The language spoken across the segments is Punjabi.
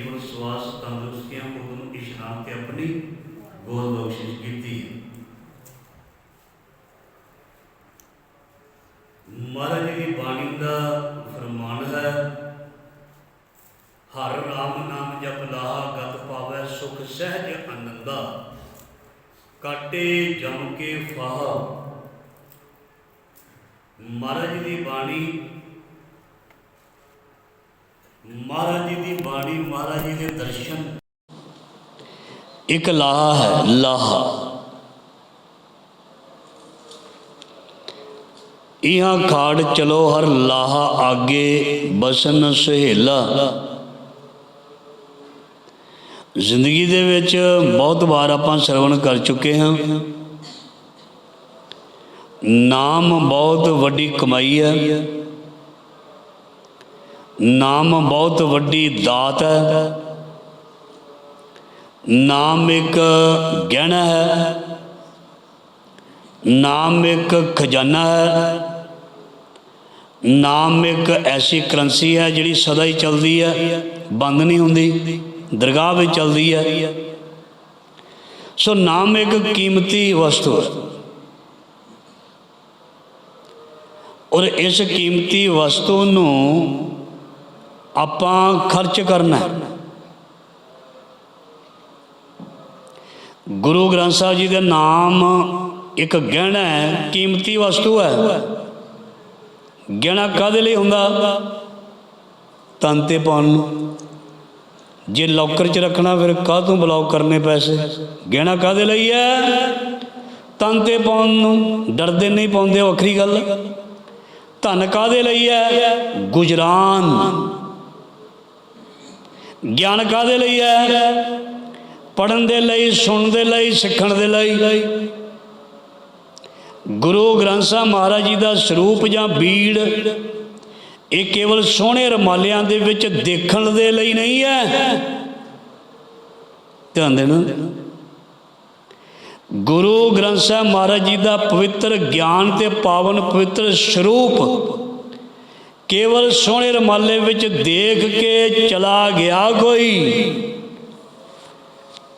ਜੀਵਨ ਸਵਾਸ, ਤੰਦਰੁਸਤੀਆਂ ਪੁੱਤ ਨੂੰ ਇਸ਼ਨਾਨ ਤੇ ਆਪਣੀ ਗੋਦ ਬਖਸ਼ਿਸ਼ ਕੀਤੀ ਮਹਾਰਾਜ ਦੀ ਬਾਣੀ ਦਾ ਫਰਮਾਨ ਹੈ, ਹਰ ਰਾਮ ਨਾਮ ਜਪ ਲਾਹਾ, ਗਤ ਪਾਵੈ ਸੁਖ ਸਹਿਜ ਆਨੰਦਾ। ਕਾਟੇ ਜਮ ਕੇ ਫਾਹ। ਮਹਾਰਾਜ ਦੀ ਬਾਣੀ ਮਹਾਰਾਜ ਜੀ ਦੀ ਬਾਣੀ ਮਹਾਰਾਜ ਜੀ ਦੇ ਦਰਸ਼ਨ। ਇੱਕ ਲਾਹਾ ਹੈ, ਲਾਹਾ। ਇਹਾਂ ਖਾੜ ਚਲੋ ਹਰ ਲਾਹਾ ਆਗੇ, ਬਸਨ ਸੁਹੇਲਾ। ਜ਼ਿੰਦਗੀ ਦੇ ਵਿੱਚ ਬਹੁਤ ਵਾਰ ਆਪਾਂ ਸਰਵਣ ਕਰ ਚੁੱਕੇ ਹਾਂ। ਨਾਮ ਬਹੁਤ ਵੱਡੀ ਕਮਾਈ ਹੈ। ਨਾਮ ਬਹੁਤ ਵੱਡੀ ਦਾਤ ਹੈ। ਨਾਮ ਇੱਕ ਗਹਿਣਾ ਹੈ। ਨਾਮ ਇੱਕ ਖਜ਼ਾਨਾ ਹੈ। ਨਾਮ ਇੱਕ ਐਸੀ ਕਰੰਸੀ ਹੈ ਜਿਹੜੀ ਸਦਾ ਹੀ ਚੱਲਦੀ ਹੈ। ਬੰਦ ਨਹੀਂ ਹੁੰਦੀ, ਦਰਗਾਹ ਵਿੱਚ ਚੱਲਦੀ ਹੈ। ਸੋ ਨਾਮ ਇੱਕ ਕੀਮਤੀ ਵਸਤੂ ਹੈ। ਔਰ ਇਸ ਕੀਮਤੀ ਵਸਤੂ ਨੂੰ ਆਪਾਂ ਖਰਚ ਕਰਨਾ ਗੁਰੂ ਗ੍ਰੰਥ ਸਾਹਿਬ ਜੀ ਦਾ ਨਾਮ ਇੱਕ ਗਹਿਣਾ ਹੈ, ਕੀਮਤੀ ਵਸਤੂ ਹੈ। ਗਹਿਣਾ ਕਾਦੇ ਲਈ ਹੁੰਦਾ? ਤਨ ਤੇ ਪਾਉਣ ਨੂੰ। ਜੇ ਲੋਕਰ 'ਚ ਰੱਖਣਾ, ਫਿਰ ਕਾਹ ਤੋਂ ਬਲੌਕ ਕਰਨੇ ਪੈਸੇ? ਗਹਿਣਾ ਕਾਦੇ ਲਈ ਹੈ? ਤਨ ਤੇ ਪਾਉਣ ਨੂੰ। ਡਰਦੇ ਨਹੀਂ ਪਾਉਂਦੇ ਉਹ ਵੱਖਰੀ ਗੱਲ। ਧਨ ਕਾਦੇ ਲਈ ਹੈ? ਗੁਜਰਾਨ। ਗਿਆਨ ਕਾਦੇ ਲਈ ਹੈ? ਪੜਨ ਦੇ ਲਈ, ਸੁਣਨ ਦੇ ਲਈ, ਸਿੱਖਣ ਦੇ ਲਈ। ਗੁਰੂ ਗ੍ਰੰਥ ਸਾਹਿਬ ਮਹਾਰਾਜ ਜੀ ਦਾ ਸਰੂਪ ਜਾਂ ਬੀੜ, ਇਹ ਕੇਵਲ ਸੋਹਣੇ ਰਮਾਲਿਆਂ ਦੇ ਵਿੱਚ ਦੇਖਣ ਦੇ ਲਈ ਨਹੀਂ ਹੈ। ਧਿਆਨ ਦੇਣਾ। ਗੁਰੂ ਗ੍ਰੰਥ ਸਾਹਿਬ ਮਹਾਰਾਜ ਜੀ ਦਾ ਪਵਿੱਤਰ ਗਿਆਨ ਤੇ ਪਾਵਨ ਪਵਿੱਤਰ ਸਰੂਪ ਕੇਵਲ ਸੋਹਣੇ ਰਮਾਲੇ ਵਿੱਚ ਦੇਖ ਕੇ ਚਲਾ ਗਿਆ ਕੋਈ।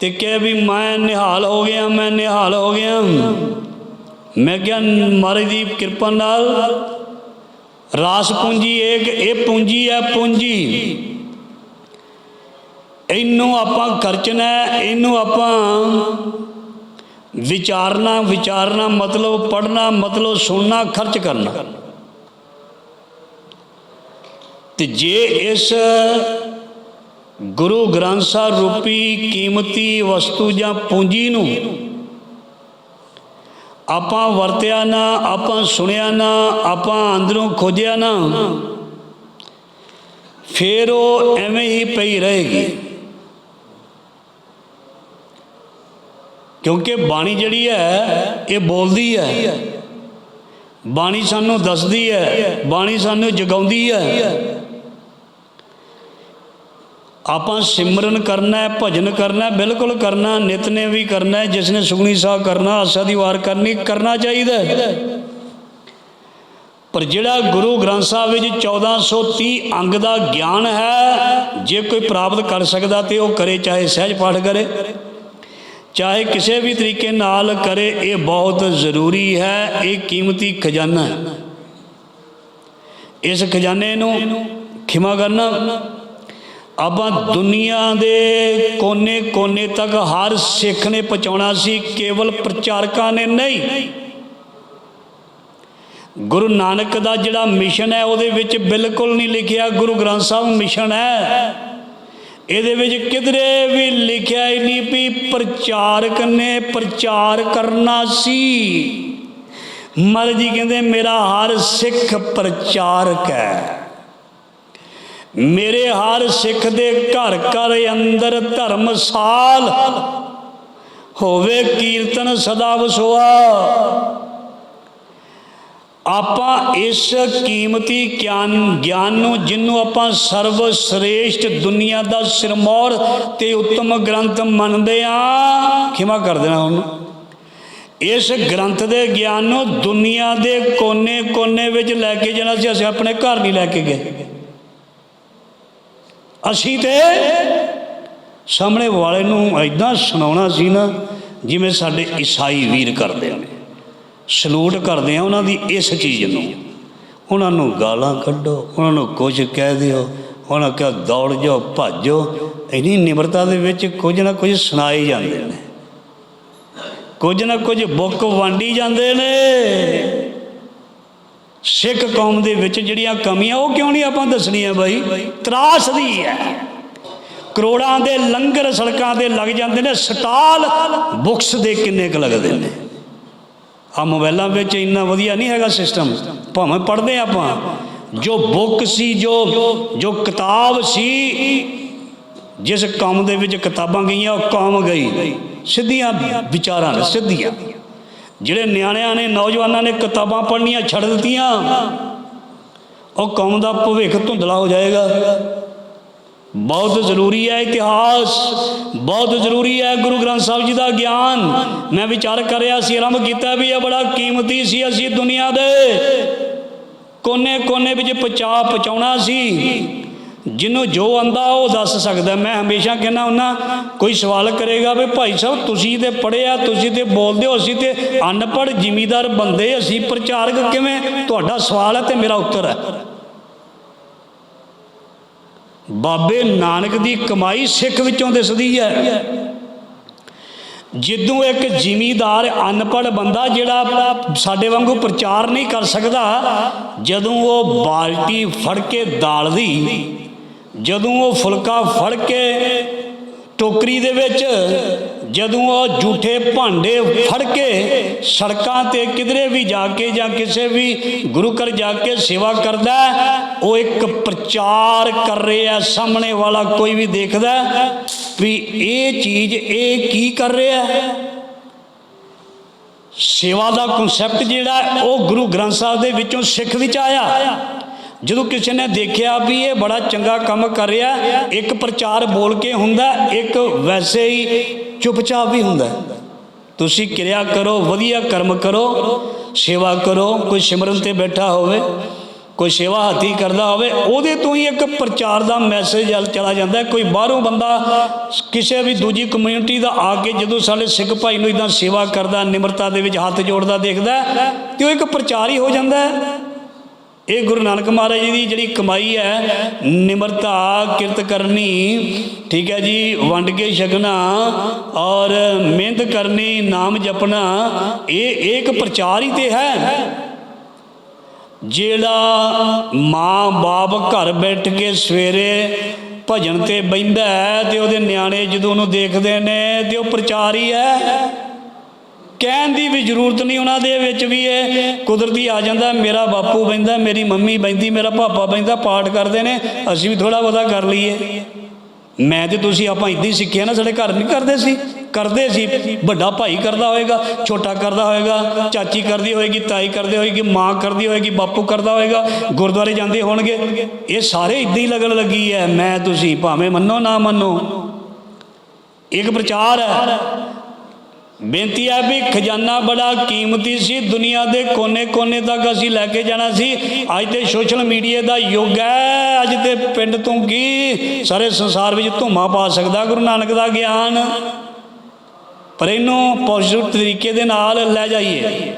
ਤੇ ਕਹੇ ਵੀ ਮੈਂ ਨਿਹਾਲ ਹੋ ਗਿਆ, ਮੈਂ ਨਿਹਾਲ ਹੋ ਗਿਆ। ਮੈਂ ਕਿਹਾ, ਮਹਾਰਾਜ ਦੀ ਕਿਰਪਾ ਨਾਲ ਰਾਸ ਪੂੰਜੀ ਇੱਕ ਇਹ ਪੂੰਜੀ ਹੈ, ਪੂੰਜੀ। ਇਹਨੂੰ ਆਪਾਂ ਖਰਚਣਾ ਇਹਨੂੰ ਆਪਾਂ ਵਿਚਾਰਨਾ ਵਿਚਾਰਨਾ, ਮਤਲਬ ਪੜਨਾ ਮਤਲਬ ਸੁਣਨਾ, ਖਰਚ ਕਰਨਾ। ਤੇ ਜੇ ਇਸ ਗੁਰੂ ਗ੍ਰੰਥ ਸਾਹਿਬ ਰੂਪੀ ਕੀਮਤੀ ਵਸਤੂ ਜਾਂ ਪੂੰਜੀ ਨੂੰ ਆਪਾਂ ਵਰਤਿਆ ਨਾ, ਆਪਾਂ ਸੁਣਿਆ ਨਾ, ਆਪਾਂ ਅੰਦਰੋਂ ਖੋਜਿਆ ਨਾ, ਫਿਰ ਉਹ ਐਵੇਂ ਹੀ ਪਈ ਰਹੇਗੀ। ਕਿਉਂਕਿ ਬਾਣੀ ਜਿਹੜੀ ਹੈ, ਇਹ ਬੋਲਦੀ ਹੈ। ਬਾਣੀ ਸਾਨੂੰ ਦੱਸਦੀ ਹੈ, ਬਾਣੀ ਸਾਨੂੰ ਜਗਾਉਂਦੀ ਹੈ। ਆਪਾਂ ਸਿਮਰਨ ਕਰਨਾ ਹੈ, ਭਜਨ ਕਰਨਾ ਹੈ, ਬਿਲਕੁਲ ਕਰਨਾ ਨਿਤਨੇ ਵੀ ਕਰਨਾ ਹੈ, ਜਿਸ ਨੇ ਸੁਖਣੀ ਸਾਹਿਬ ਕਰਨਾ, ਆਸਾ ਦੀ ਵਾਰ ਕਰਨੀ, ਕਰਨਾ ਚਾਹੀਦਾ ਪਰ ਜਿਹੜਾ ਗੁਰੂ ਗ੍ਰੰਥ ਸਾਹਿਬ ਵਿੱਚ 1430 ਅੰਗ ਦਾ ਗਿਆਨ ਹੈ, ਜੇ ਕੋਈ ਪ੍ਰਾਪਤ ਕਰ ਸਕਦਾ ਤੇ ਉਹ ਕਰੇ, ਚਾਹੇ ਸਹਿਜ ਪਾਠ ਕਰੇ, ਚਾਹੇ ਕਿਸੇ ਵੀ ਤਰੀਕੇ ਨਾਲ ਕਰੇ, ਇਹ ਬਹੁਤ ਜ਼ਰੂਰੀ ਹੈ, ਇਹ ਕੀਮਤੀ ਖਜ਼ਾਨਾ ਹੈ। ਇਸ ਖਜ਼ਾਨੇ ਨੂੰ ਖਿਮਾ ਕਰਨਾ ਆਪਾਂ ਦੁਨੀਆ ਦੇ ਕੋਨੇ-ਕੋਨੇ ਤੱਕ ਹਰ ਸਿੱਖ ਨੇ ਪਹੁੰਚਾਉਣਾ ਸੀ, ਕੇਵਲ ਪ੍ਰਚਾਰਕਾਂ ਨੇ ਨਹੀਂ। ਗੁਰੂ ਨਾਨਕ ਦਾ ਜਿਹੜਾ ਮਿਸ਼ਨ ਹੈ, ਉਹਦੇ ਵਿੱਚ ਬਿਲਕੁਲ ਨਹੀਂ ਲਿਖਿਆ ਗੁਰੂ ਗ੍ਰੰਥ ਸਾਹਿਬ ਮਿਸ਼ਨ ਹੈ। ਇਹਦੇ ਵਿੱਚ ਕਿਧਰੇ ਵੀ ਲਿਖਿਆ ਹੀ ਨਹੀਂ ਵੀ ਪ੍ਰਚਾਰਕ ਨੇ ਪ੍ਰਚਾਰ ਕਰਨਾ ਸੀ। ਮਹਾਰਾਜ ਜੀ ਕਹਿੰਦੇ, ਮੇਰਾ ਹਰ ਸਿੱਖ ਪ੍ਰਚਾਰਕ ਹੈ। ਮੇਰੇ ਹਰ ਸਿੱਖ ਦੇ ਘਰ ਘਰ ਅੰਦਰ ਧਰਮਸਾਲ ਹੋਵੇ ਕੀਰਤਨ ਸਦਾ ਵਸੋਆ। ਆਪਾਂ ਇਸ ਕੀਮਤੀ ਗਿਆਨ ਗਿਆਨ ਨੂੰ ਜਿਹਨੂੰ ਆਪਾਂ ਸਰਵ ਸ੍ਰੇਸ਼ਟ ਦੁਨੀਆ ਦਾ ਸਿਰਮੌਰ ਤੇ ਉੱਤਮ ਗ੍ਰੰਥ ਮੰਨਦੇ ਆ, ਖਿਮਾ ਕਰ ਦੇਣਾ ਹੁਣ। ਇਸ ਗ੍ਰੰਥ ਦੇ ਗਿਆਨ ਨੂੰ ਦੁਨੀਆ ਦੇ ਕੋਨੇ-ਕੋਨੇ ਵਿੱਚ ਲੈ ਕੇ ਜਾਣਾ ਸੀ, ਅਸੀਂ ਆਪਣੇ ਘਰ ਨਹੀਂ ਲੈ ਕੇ ਗਏ। ਅਸੀਂ ਤੇ ਸਾਹਮਣੇ ਵਾਲੇ ਨੂੰ ਐਦਾਂ ਸੁਣਾਉਣਾ ਸੀ ਨਾ, ਜਿਵੇਂ ਸਾਡੇ ਈਸਾਈ ਵੀਰ ਕਰਦੇ ਨੇ ਸਲੂਟ ਕਰਦੇ ਆ ਉਹਨਾਂ ਦੀ ਇਸ ਚੀਜ਼ ਨੂੰ। ਉਹਨਾਂ ਨੂੰ ਗਾਲਾਂ ਕੱਢੋ, ਉਹਨਾਂ ਨੂੰ ਕੁਝ ਕਹਿ ਦਿਓ, ਉਹਨਾਂ ਕਿਹਾ, ਦੌੜ ਜਾਓ, ਭੱਜੋ। ਇਨੀ ਨਿਮਰਤਾ ਦੇ ਵਿੱਚ ਕੁਝ ਨਾ ਕੁਝ ਸੁਣਾਏ ਜਾਂਦੇ ਨੇ। ਕੁਝ ਨਾ ਕੁਝ ਬੁੱਕ ਵੰਡੀ ਜਾਂਦੇ ਨੇ। ਸਿੱਖ ਕੌਮ ਦੇ ਵਿੱਚ ਜਿਹੜੀਆਂ ਕਮੀਆਂ, ਉਹ ਕਿਉਂ ਨਹੀਂ ਆਪਾਂ ਦੱਸਣੀਆਂ ਬਾਈ? ਤਰਾਸ ਦੀ ਹੈ। ਕਰੋੜਾਂ ਦੇ ਲੰਗਰ ਸੜਕਾਂ ਤੇ ਲੱਗ ਜਾਂਦੇ ਨੇ, ਸਟਾਲ ਬੁక్స్ ਦੇ ਕਿੰਨੇ ਕੁ ਲੱਗਦੇ ਨੇ। ਆ ਮੋਬਾਈਲਾਂ ਵਿੱਚ ਇੰਨਾ ਵਧੀਆ ਨਹੀਂ ਹੈਗਾ ਸਿਸਟਮ। ਭਾਵੇਂ ਪੜ੍ਹਦੇ ਆਪਾਂ। ਜੋ ਬੁੱਕ ਸੀ, ਜੋ ਜੋ ਕਿਤਾਬ ਸੀ, ਜਿਸ ਕੰਮ ਦੇ ਵਿੱਚ ਕਿਤਾਬਾਂ ਗਈਆਂ, ਉਹ ਕੌਮ ਗਈ। ਸਿੱਧੀਆਂ ਵਿਚਾਰਾਂ ਨੇ, ਸਿੱਧੀਆਂ। ਜਿਹੜੇ ਨਿਆਣਿਆਂ ਨੇ, ਨੌਜਵਾਨਾਂ ਨੇ ਕਿਤਾਬਾਂ ਪੜ੍ਹਨੀਆਂ ਛੱਡ ਦਿੱਤੀਆਂ, ਉਹ ਕੌਮ ਦਾ ਭਵਿੱਖ ਧੁੰਦਲਾ ਹੋ ਜਾਏਗਾ। ਬਹੁਤ ਜ਼ਰੂਰੀ ਹੈ ਇਤਿਹਾਸ, ਬਹੁਤ ਜ਼ਰੂਰੀ ਹੈ ਗੁਰੂ ਗ੍ਰੰਥ ਸਾਹਿਬ ਜੀ ਦਾ ਗਿਆਨ। ਮੈਂ ਵਿਚਾਰ ਕਰਿਆ ਸੀ, ਆਰੰਭ ਕੀਤਾ ਵੀ ਇਹ ਬੜਾ ਕੀਮਤੀ ਸੀ ਅਸੀਂ ਦੁਨੀਆ ਦੇ ਕੋਨੇ-ਕੋਨੇ ਵਿੱਚ ਪਹੁੰਚਾ ਪਹੁੰਚਾਉਣਾ ਸੀ। ਜਿਹਨੂੰ ਜੋ ਆਂਦਾ ਉਹ ਦੱਸ ਸਕਦਾ। ਮੈਂ ਹਮੇਸ਼ਾ ਕਹਿੰਦਾ ਹੁੰਨਾ ਕੋਈ ਸਵਾਲ ਕਰੇਗਾ ਵੀ ਭਾਈ ਸਾਹਿਬ ਤੁਸੀਂ ਤੇ ਪੜਿਆ ਤੁਸੀਂ ਤੇ ਬੋਲਦੇ ਹੋ, ਅਸੀਂ ਤੇ ਅਨਪੜ੍ਹ ਜ਼ਿਮੀਦਾਰ ਬੰਦੇ, ਅਸੀਂ ਪ੍ਰਚਾਰਕ ਕਿਵੇਂ? ਤੁਹਾਡਾ ਸਵਾਲ ਹੈ ਤੇ ਮੇਰਾ ਉੱਤਰ ਹੈ। ਬਾਬੇ ਨਾਨਕ ਦੀ ਕਮਾਈ ਸਿੱਖ ਵਿੱਚੋਂ ਦਿਸਦੀ ਹੈ। ਜਿੱਦੋਂ ਇੱਕ ਜ਼ਿਮੀਦਾਰ ਅਨਪੜ੍ਹ ਬੰਦਾ ਜਿਹੜਾ ਸਾਡੇ ਵਾਂਗੂ ਪ੍ਰਚਾਰ ਨਹੀਂ ਕਰ ਸਕਦਾ, ਜਦੋਂ ਉਹ ਬਾਲਟੀ ਫੜ ਕੇ ਦਾਲ ਦੀ ਜਦੋਂ ਉਹ ਫੁਲਕਾ ਫੜ ਕੇ ਟੋਕਰੀ ਦੇ ਵਿੱਚ, ਜਦੋਂ ਉਹ ਝੂਠੇ ਭਾਂਡੇ ਫੜ ਕੇ ਸੜਕਾਂ ਤੇ ਕਿਧਰੇ ਵੀ ਜਾ ਕੇ ਜਾਂ ਕਿਸੇ ਵੀ ਗੁਰੂ ਘਰ ਜਾ ਕੇ ਸੇਵਾ ਕਰਦਾ, ਉਹ ਇੱਕ ਪ੍ਰਚਾਰ ਕਰ ਰਿਹਾ, ਸਾਹਮਣੇ ਵਾਲਾ ਕੋਈ ਵੀ ਦੇਖਦਾ ਵੀ ਇਹ ਚੀਜ਼ ਇਹ ਕੀ ਕਰ ਰਿਹਾ। ਸੇਵਾ ਦਾ ਕਨਸੈਪਟ ਜਿਹੜਾ ਉਹ ਗੁਰੂ ਗ੍ਰੰਥ ਸਾਹਿਬ ਦੇ ਵਿੱਚੋਂ ਸਿੱਖ ਵਿੱਚ ਆਇਆ। ਜਦੋਂ ਕਿਸੇ ਨੇ ਦੇਖਿਆ ਵੀ ਇਹ ਬੜਾ ਚੰਗਾ ਕੰਮ ਕਰ ਰਿਹਾ ਇੱਕ ਪ੍ਰਚਾਰ ਬੋਲ ਕੇ ਹੁੰਦਾ ਇੱਕ ਵੈਸੇ ਹੀ ਚੁੱਪਚਾਪ ਵੀ ਹੁੰਦਾ। ਤੁਸੀਂ ਕਿਰਿਆ ਕਰੋ ਵਧੀਆ ਕਰਮ ਕਰੋ ਸੇਵਾ ਕਰੋ ਕੋਈ ਸਿਮਰਨ ਤੇ ਬੈਠਾ ਹੋਵੇ ਕੋਈ ਸੇਵਾ ਹੱਥੀ ਕਰਦਾ ਹੋਵੇ ਉਹਦੇ ਤੋਂ ਹੀ ਇੱਕ ਪ੍ਰਚਾਰ ਦਾ ਮੈਸੇਜ ਚਲਾ ਜਾਂਦਾ ਕੋਈ ਬਾਹਰੋਂ ਬੰਦਾ ਕਿਸੇ ਵੀ ਦੂਜੀ ਕਮਿਊਨਿਟੀ ਦਾ ਆ ਕੇ ਜਦੋਂ ਸਾਡੇ ਸਿੱਖ ਭਾਈ ਨੂੰ ਇਦਾਂ ਸੇਵਾ ਕਰਦਾ ਨਿਮਰਤਾ ਦੇ ਵਿੱਚ ਹੱਥ ਜੋੜਦਾ ਦੇਖਦਾ ਹੈ, ਤੇ ਉਹ ਇੱਕ ਪ੍ਰਚਾਰ ਹੀ ਹੋ ਜਾਂਦਾ ਇਹ ਗੁਰੂ ਨਾਨਕ ਮਹਾਰਾਜ ਜੀ ਦੀ ਜਿਹੜੀ ਕਮਾਈ ਹੈ, ਨਿਮਰਤਾ, ਕਿਰਤ ਕਰਨੀ, ਠੀਕ ਹੈ ਜੀ, ਵੰਡ ਕੇ ਛਕਣਾ ਔਰ ਮਿਹਨਤ ਕਰਨੀ, ਨਾਮ ਜਪਣਾ, ਇਹ ਇੱਕ ਪ੍ਰਚਾਰ ਹੀ ਤੇ ਹੈ। ਜਿਹੜਾ ਮਾਂ ਬਾਪ ਘਰ ਬੈਠ ਕੇ ਸਵੇਰੇ ਭਜਨ ਤੇ ਬੈੰਦਾ ਹੈ ਤੇ ਉਹਦੇ ਨਿਆਣੇ ਜਦੋਂ ਉਹਨੂੰ ਦੇਖਦੇ ਨੇ ਤੇ ਉਹ ਪ੍ਰਚਾਰ ਹੀ ਹੈ। ਕਹਿਣ ਦੀ ਵੀ ਜ਼ਰੂਰਤ ਨਹੀਂ ਉਹਨਾਂ ਦੇ ਵਿੱਚ ਵੀ ਇਹ ਕੁਦਰਤੀ ਆ ਜਾਂਦਾ, ਮੇਰਾ ਬਾਪੂ ਬੈਂਦਾ ਮੇਰੀ ਮੰਮੀ ਬੈਂਦੀ ਮੇਰਾ ਪਾਪਾ ਬੈਂਦਾ ਪਾਠ ਕਰਦੇ ਨੇ, ਅਸੀਂ ਵੀ ਥੋੜਾ ਬਹੁਤਾ ਕਰ ਲਈਏ। ਮੈਂ ਤੇ ਤੁਸੀਂ ਆਪਾਂ ਇਦਾਂ ਹੀ ਸਿੱਖਿਆ ਨਾ, ਸਾਡੇ ਘਰ ਨਹੀਂ ਕਰਦੇ ਸੀ। ਕਰਦੇ ਸੀ, ਵੱਡਾ ਭਾਈ ਕਰਦਾ ਹੋਏਗਾ, ਛੋਟਾ ਕਰਦਾ ਹੋਏਗਾ, ਚਾਚੀ ਕਰਦੀ ਹੋਏਗੀ, ਤਾਈ ਕਰਦੀ ਹੋਏਗੀ, ਮਾਂ ਕਰਦੀ ਹੋਏਗੀ, ਬਾਪੂ ਕਰਦਾ ਹੋਏਗਾ, ਗੁਰਦੁਆਰੇ ਜਾਂਦੇ ਹੋਣਗੇ। ਇਹ ਸਾਰੇ ਇਦਾਂ ਹੀ ਲੱਗਣ ਲੱਗੀ ਹੈ ਮੈਂ ਤੁਸੀਂ ਭਾਵੇਂ ਮੰਨੋ ਨਾ ਮੰਨੋ, ਇੱਕ ਪ੍ਰਚਾਰ ਹੈ ਬੇਨਤੀ ਹੈ ਵੀ ਖਜ਼ਾਨਾ ਬੜਾ ਕੀਮਤੀ ਸੀ, ਦੁਨੀਆ ਦੇ ਕੋਨੇ-ਕੋਨੇ ਤੱਕ ਅਸੀਂ ਲੈ ਕੇ ਜਾਣਾ ਸੀ। ਅੱਜ ਤੇ ਸੋਸ਼ਲ ਮੀਡੀਆ ਦਾ ਯੁੱਗ ਹੈ, ਅੱਜ ਤੇ ਪਿੰਡ ਤੋਂ ਕੀ ਸਾਰੇ ਸੰਸਾਰ ਵਿੱਚ ਧੁੰਮਾ ਪਾ ਸਕਦਾ, ਗੁਰੂ ਨਾਨਕ ਦਾ ਗਿਆਨ। ਪਰ ਇਹਨੂੰ ਪੋਜ਼ਿਟਿਵ ਤਰੀਕੇ ਦੇ ਨਾਲ ਲੈ ਜਾਈਏ।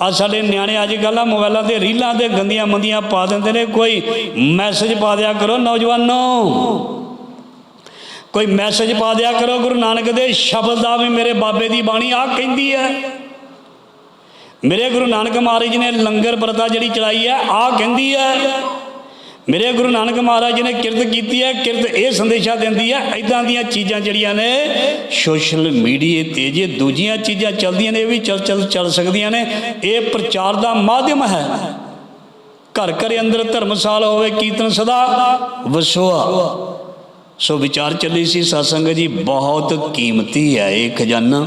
ਆ ਸਾਡੇ ਨਿਆਣੇ ਅੱਜ ਕੱਲ੍ਹ ਆ ਮੋਬਾਈਲਾਂ ਤੇ ਰੀਲਾਂ ਤੇ ਗੰਦੀਆਂ ਮੰਦੀਆਂ ਪਾ ਦਿੰਦੇ ਨੇ, ਕੋਈ ਮੈਸੇਜ ਪਾ ਦਿਆ ਕਰੋ, ਨੌਜਵਾਨੋ। ਕੋਈ ਮੈਸੇਜ ਪਾ ਦਿਆ ਕਰੋ ਗੁਰੂ ਨਾਨਕ ਦੇ, ਸ਼ਬਦ ਦਾ ਵੀ ਮੇਰੇ ਬਾਬੇ ਦੀ ਬਾਣੀ ਆ ਕਹਿੰਦੀ ਹੈ। ਮੇਰੇ ਗੁਰੂ ਨਾਨਕ ਮਹਾਰਾਜ ਜੀ ਨੇ ਲੰਗਰ ਪ੍ਰਥਾ ਜਿਹੜੀ ਚਲਾਈ ਹੈ ਆ ਕਹਿੰਦੀ ਹੈ। ਮੇਰੇ ਗੁਰੂ ਨਾਨਕ ਮਹਾਰਾਜ ਜੀ ਨੇ ਕਿਰਤ ਕੀਤੀ ਹੈ, ਕਿਰਤ ਇਹ ਸੰਦੇਸ਼ਾ ਦਿੰਦੀ ਹੈ ਐਦਾਂ ਦੀਆਂ ਚੀਜ਼ਾਂ ਜਿਹੜੀਆਂ ਨੇ ਸੋਸ਼ਲ ਮੀਡੀਆ ਤੇ ਜੇ ਦੂਜੀਆਂ ਚੀਜ਼ਾਂ ਚੱਲਦੀਆਂ ਨੇ, ਇਹ ਵੀ ਚੱਲ ਚੱਲ ਚੱਲ ਸਕਦੀਆਂ ਨੇ। ਇਹ ਪ੍ਰਚਾਰ ਦਾ ਮਾਧਿਅਮ ਹੈ। ਘਰ ਘਰ ਅੰਦਰ ਧਰਮਸਾਲ ਹੋਵੇ, ਕੀਰਤਨ ਸਦਾ ਵਸੋਆ। ਸੋ ਵਿਚਾਰ ਚੱਲੀ ਸੀ, ਸਤਸੰਗ ਜੀ, ਬਹੁਤ ਕੀਮਤੀ ਹੈ ਇਹ ਖਜ਼ਾਨਾ।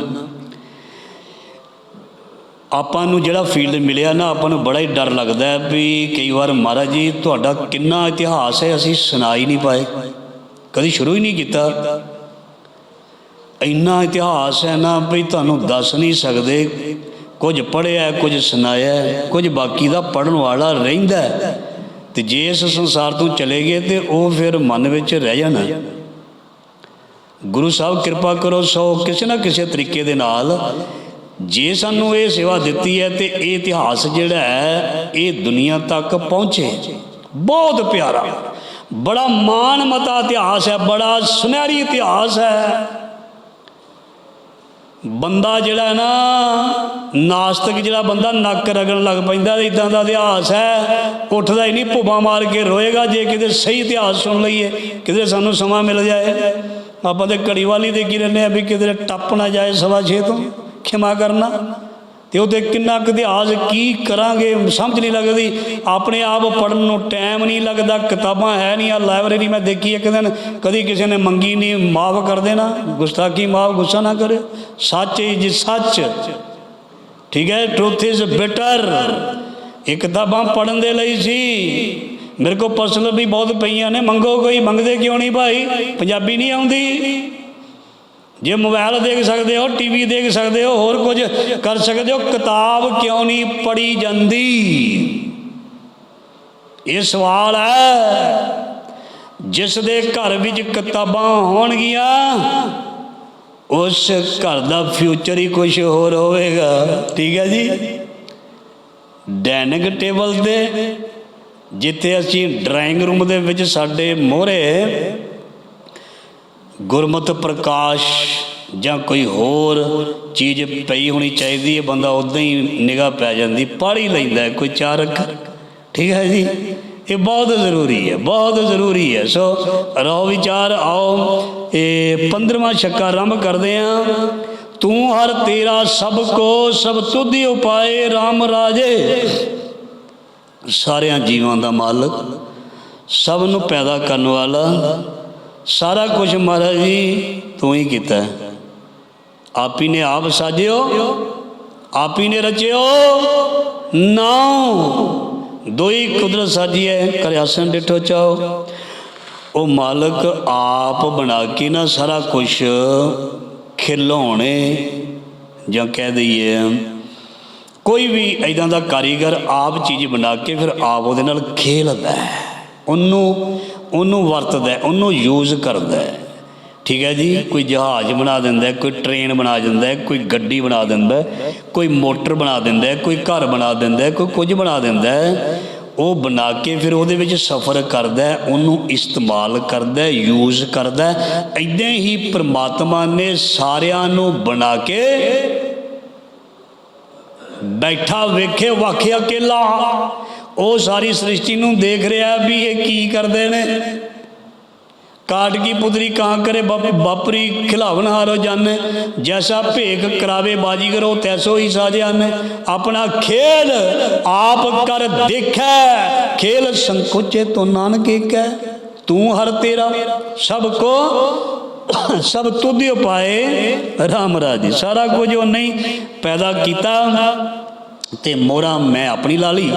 ਆਪਾਂ ਨੂੰ ਜਿਹੜਾ ਫੀਲਡ ਮਿਲਿਆ ਨਾ, ਆਪਾਂ ਨੂੰ ਬੜਾ ਹੀ ਡਰ ਲੱਗਦਾ ਹੈ ਵੀ ਕਈ ਵਾਰ ਮਹਾਰਾਜ ਜੀ, ਤੁਹਾਡਾ ਕਿੰਨਾ ਇਤਿਹਾਸ ਹੈ, ਅਸੀਂ ਸੁਣਾ ਹੀ ਨਹੀਂ ਪਾਏ। ਕਦੀ ਸ਼ੁਰੂ ਹੀ ਨਹੀਂ ਕੀਤਾ। ਇੰਨਾ ਇਤਿਹਾਸ ਹੈ ਨਾ ਵੀ ਤੁਹਾਨੂੰ ਦੱਸ ਨਹੀਂ ਸਕਦੇ। ਕੁਝ ਪੜਿਆ ਕੁਝ ਸੁਣਾਇਆ, ਕੁਝ ਬਾਕੀ ਦਾ ਪੜਨ ਵਾਲਾ ਰਹਿੰਦਾ ਤੇ ਜੇ ਇਸ ਸੰਸਾਰ ਤੋਂ ਚਲੇ ਗਏ ਤੇ ਉਹ ਫਿਰ ਮਨ ਵਿੱਚ ਰਹਿ ਜਾਣਾ। ਗੁਰੂ ਸਾਹਿਬ ਕਿਰਪਾ ਕਰੋ ਸੋ ਕਿਸੇ ਨਾ ਕਿਸੇ ਤਰੀਕੇ ਦੇ ਨਾਲ ਜੇ ਸਾਨੂੰ ਇਹ ਸੇਵਾ ਦਿੱਤੀ ਹੈ ਤੇ ਇਹ ਇਤਿਹਾਸ ਜਿਹੜਾ ਹੈ, ਇਹ ਦੁਨੀਆ ਤੱਕ ਪਹੁੰਚੇ। ਬਹੁਤ ਪਿਆਰਾ। ਬੜਾ ਮਾਣ ਮਤਾ ਇਤਿਹਾਸ ਹੈ, ਬੜਾ ਸੁਨਹਿਰੀ ਇਤਿਹਾਸ ਹੈ। ਬੰਦਾ ਜਿਹੜਾ ਹੈ ਨਾ, ਨਾਸਤਿਕ ਜਿਹੜਾ ਬੰਦਾ ਨੱਕ ਰਗਣ ਲੱਗ ਪੈਂਦਾ ਇਦਾਂ ਦਾ ਇਤਿਹਾਸ ਹੈ। ਉੱਠਦਾ ਹੀ ਨਹੀਂ, ਭੁੱਬਾ ਮਾਰ ਕੇ ਰੋਏਗਾ ਜੇ ਕਿਤੇ ਸਹੀ ਇਤਿਹਾਸ ਸੁਣ ਲਈਏ। ਕਿਤੇ ਸਾਨੂੰ ਸਮਾਂ ਮਿਲ ਜਾਏ। ਆਪਾਂ ਤੇ ਘੜੀ ਵਾਲੀ ਦੇ ਕੀ ਰਹਿੰਦੇ ਆ ਵੀ ਕਿਤੇ ਟੱਪ ਨਾ ਜਾਏ ਸਵਾ ਛੇ ਤੋਂ, ਖਿਮਾ ਕਰਨਾ। ਤੇ ਉਹਦੇ ਕਿੰਨਾ ਕੁ ਇਤਿਹਾਸ ਕੀ ਕਰਾਂਗੇ ਸਮਝ ਨਹੀਂ ਲੱਗਦੀ। ਆਪਣੇ ਆਪ ਪੜਨ ਨੂੰ ਟਾਈਮ ਨਹੀਂ ਲੱਗਦਾ, ਕਿਤਾਬਾਂ ਹੈ ਨਹੀਂ ਆ ਲਾਇਬ੍ਰੇਰੀ ਮੈਂ ਦੇਖੀ ਇੱਕ ਦਿਨ, ਕਦੀ ਕਿਸੇ ਨੇ ਮੰਗੀ ਨਹੀਂ, ਮਾਫ ਕਰ ਦੇਣਾ, ਗੁਸਤਾਖੀ ਮਾਫ, ਗੁੱਸਾ ਨਾ ਕਰੇ ਸੱਚ ਇਜ ਸੱਚ। ਠੀਕ ਹੈ ਟਰੂਥ ਇਜ਼ ਬੈਟਰ ਇਹ ਕਿਤਾਬਾਂ ਪੜਨ ਦੇ ਲਈ ਸੀ। ਮੇਰੇ ਕੋਲ ਪਰਸਨਲ ਵੀ ਬਹੁਤ ਪਈਆਂ ਨੇ, ਮੰਗੋ ਕੋਈ, ਮੰਗਦੇ ਕਿਉਂ ਨਹੀਂ ਭਾਈ? ਪੰਜਾਬੀ ਨਹੀਂ ਆਉਂਦੀ। ਜੇ ਮੋਬਾਈਲ ਦੇਖ ਸਕਦੇ ਹੋ, ਟੀਵੀ ਦੇਖ ਸਕਦੇ ਹੋ, ਹੋਰ ਕੁਝ ਕਰ ਸਕਦੇ ਹੋ, ਕਿਤਾਬ ਕਿਉਂ ਨਹੀਂ ਪੜੀ ਜਾਂਦੀ? ਇਹ ਸਵਾਲ ਹੈ। ਜਿਸ ਦੇ ਘਰ ਵਿੱਚ ਕਿਤਾਬਾਂ ਹੋਣਗੀਆਂ, ਉਸ ਘਰ ਦਾ ਫਿਊਚਰ ਹੀ ਕੁਝ ਹੋਰ ਹੋਵੇਗਾ। ਠੀਕ ਹੈ ਜੀ? ਡਾਈਨਿੰਗ ਟੇਬਲ ਤੇ ਜਿੱਥੇ ਅਸੀਂ ਡਰਾਇੰਗ ਰੂਮ ਦੇ ਵਿੱਚ ਸਾਡੇ ਮੋਹਰੇ ਗੁਰਮਤ ਪ੍ਰਕਾਸ਼ ਜਾਂ ਕੋਈ ਹੋਰ ਚੀਜ਼ ਪਈ ਹੋਣੀ ਚਾਹੀਦੀ ਹੈ, ਬੰਦਾ ਉਦਾਂ ਹੀ ਨਿਗਾਹ ਪੈ ਜਾਂਦੀ, ਪੜ੍ਹ ਹੀ ਲੈਂਦਾ ਕੋਈ ਚਾਰ ਅੱਖਰ ਠੀਕ ਹੈ ਜੀ? ਇਹ ਬਹੁਤ ਜ਼ਰੂਰੀ ਹੈ, ਬਹੁਤ ਜ਼ਰੂਰੀ ਹੈ। ਸੋ ਰਹੋ ਵਿਚਾਰ, ਆਓ, ਇਹ 15ਵਾਂ ਛੱਕਾ ਆਰੰਭ ਕਰਦੇ ਆਂ ਤੂੰ ਹਰ ਤੇਰਾ ਸਭ ਕੋ ਸਭ ਤੁਧਿ ਉਪਾਏ RAM ਰਾਜੇ। ਸਾਰਿਆਂ ਜੀਵਾਂ ਦਾ ਮਾਲਕ, ਸਭ ਨੂੰ ਪੈਦਾ ਕਰਨ ਵਾਲਾ ਸਾਰਾ ਕੁਝ ਮਹਾਰਾਜ ਜੀ ਤੂੰ ਹੀ ਕੀਤਾ ਆਪ ਹੀ ਨੇ ਆਪ ਸਾਜਿਓ, ਆਪ ਹੀ ਨੇ ਰਚਿਓ। ਨਾਉ, ਦੋਈ ਕੁਦਰਤ ਸਾਜੀ ਹੈ ਕਰਿਆਸਨ ਡਿਠੋ ਚਾਓ ਉਹ ਮਾਲਕ ਆਪ ਬਣਾ ਕੇ ਨਾ ਸਾਰਾ ਕੁਝ ਖਿਲਾਉਣੇ ਜਾਂ ਕਹਿ ਦਈਏ, ਕੋਈ ਵੀ ਐਦਾਂ ਦਾ ਕਾਰੀਗਰ ਆਪ ਚੀਜ਼ ਬਣਾ ਕੇ ਫਿਰ ਆਪ ਉਹਦੇ ਨਾਲ ਖੇਲਦਾ ਹੈ। ਉਹਨੂੰ ਉਹਨੂੰ ਵਰਤਦਾ ਉਹਨੂੰ ਯੂਜ਼ ਕਰਦਾ ਠੀਕ ਹੈ ਜੀ? ਕੋਈ ਜਹਾਜ਼ ਬਣਾ ਦਿੰਦਾ ਕੋਈ ਟ੍ਰੇਨ ਬਣਾ ਦਿੰਦਾ ਕੋਈ ਗੱਡੀ ਬਣਾ ਦਿੰਦਾ ਕੋਈ ਮੋਟਰ ਬਣਾ ਦਿੰਦਾ ਕੋਈ ਘਰ ਬਣਾ ਦਿੰਦਾ ਕੋਈ ਕੁਝ ਬਣਾ ਦਿੰਦਾ ਉਹ ਬਣਾ ਕੇ ਫਿਰ ਉਹਦੇ ਵਿੱਚ ਸਫ਼ਰ ਕਰਦਾ ਉਹਨੂੰ ਇਸਤੇਮਾਲ ਕਰਦਾ ਯੂਜ਼ ਕਰਦਾ ਹੈ। ਹੀ ਪ੍ਰਮਾਤਮਾ ਨੇ ਸਾਰਿਆਂ ਨੂੰ ਬਣਾ ਕੇ ਬੈਠਾ ਵੇਖੇ ਵਾਖਿਆ ਅਕੇਲਾ ਉਹ ਸਾਰੀ ਸ੍ਰਿਸ਼ਟੀ ਨੂੰ ਦੇਖ ਰਿਹਾ ਵੀ ਇਹ ਕੀ ਕਰਦੇ ਨੇ। ਕਾਟ ਕੀ ਪੁਤਰੀ ਕਾਂ ਕਰੇ ਬਾਪ- ਬਾਪਰੀ ਖਿਲਾਵਨ ਹਾਰੋ ਜਾਣੇ, ਜੈਸਾ ਭੇਖ ਕਰਾਵੇ ਬਾਜੀਗਰ ਉਹ ਤੈਸੋ ਹੀ ਸਾਜਿਆਨ ਆਪਣਾ ਖੇਲ ਆਪ ਕਰ ਦੇਖੈ, ਖੇਲ ਸੰਕੋਚੇ ਤੋਂ ਨਾਨਕ ਏਕੈ। ਤੂੰ ਹਰ ਤੇਰਾ, ਸਭ ਕੋ, ਸਭ ਤੁਧ ਉਪਾਏ ਰਾਮ ਰਾਜੇ। ਸਾਰਾ ਕੁਝ ਉਹ ਨਹੀਂ ਪੈਦਾ ਕੀਤਾ ਤੇ ਮੋਹਰਾਂ ਮੈਂ ਆਪਣੀ ਲਾ ਲਈ।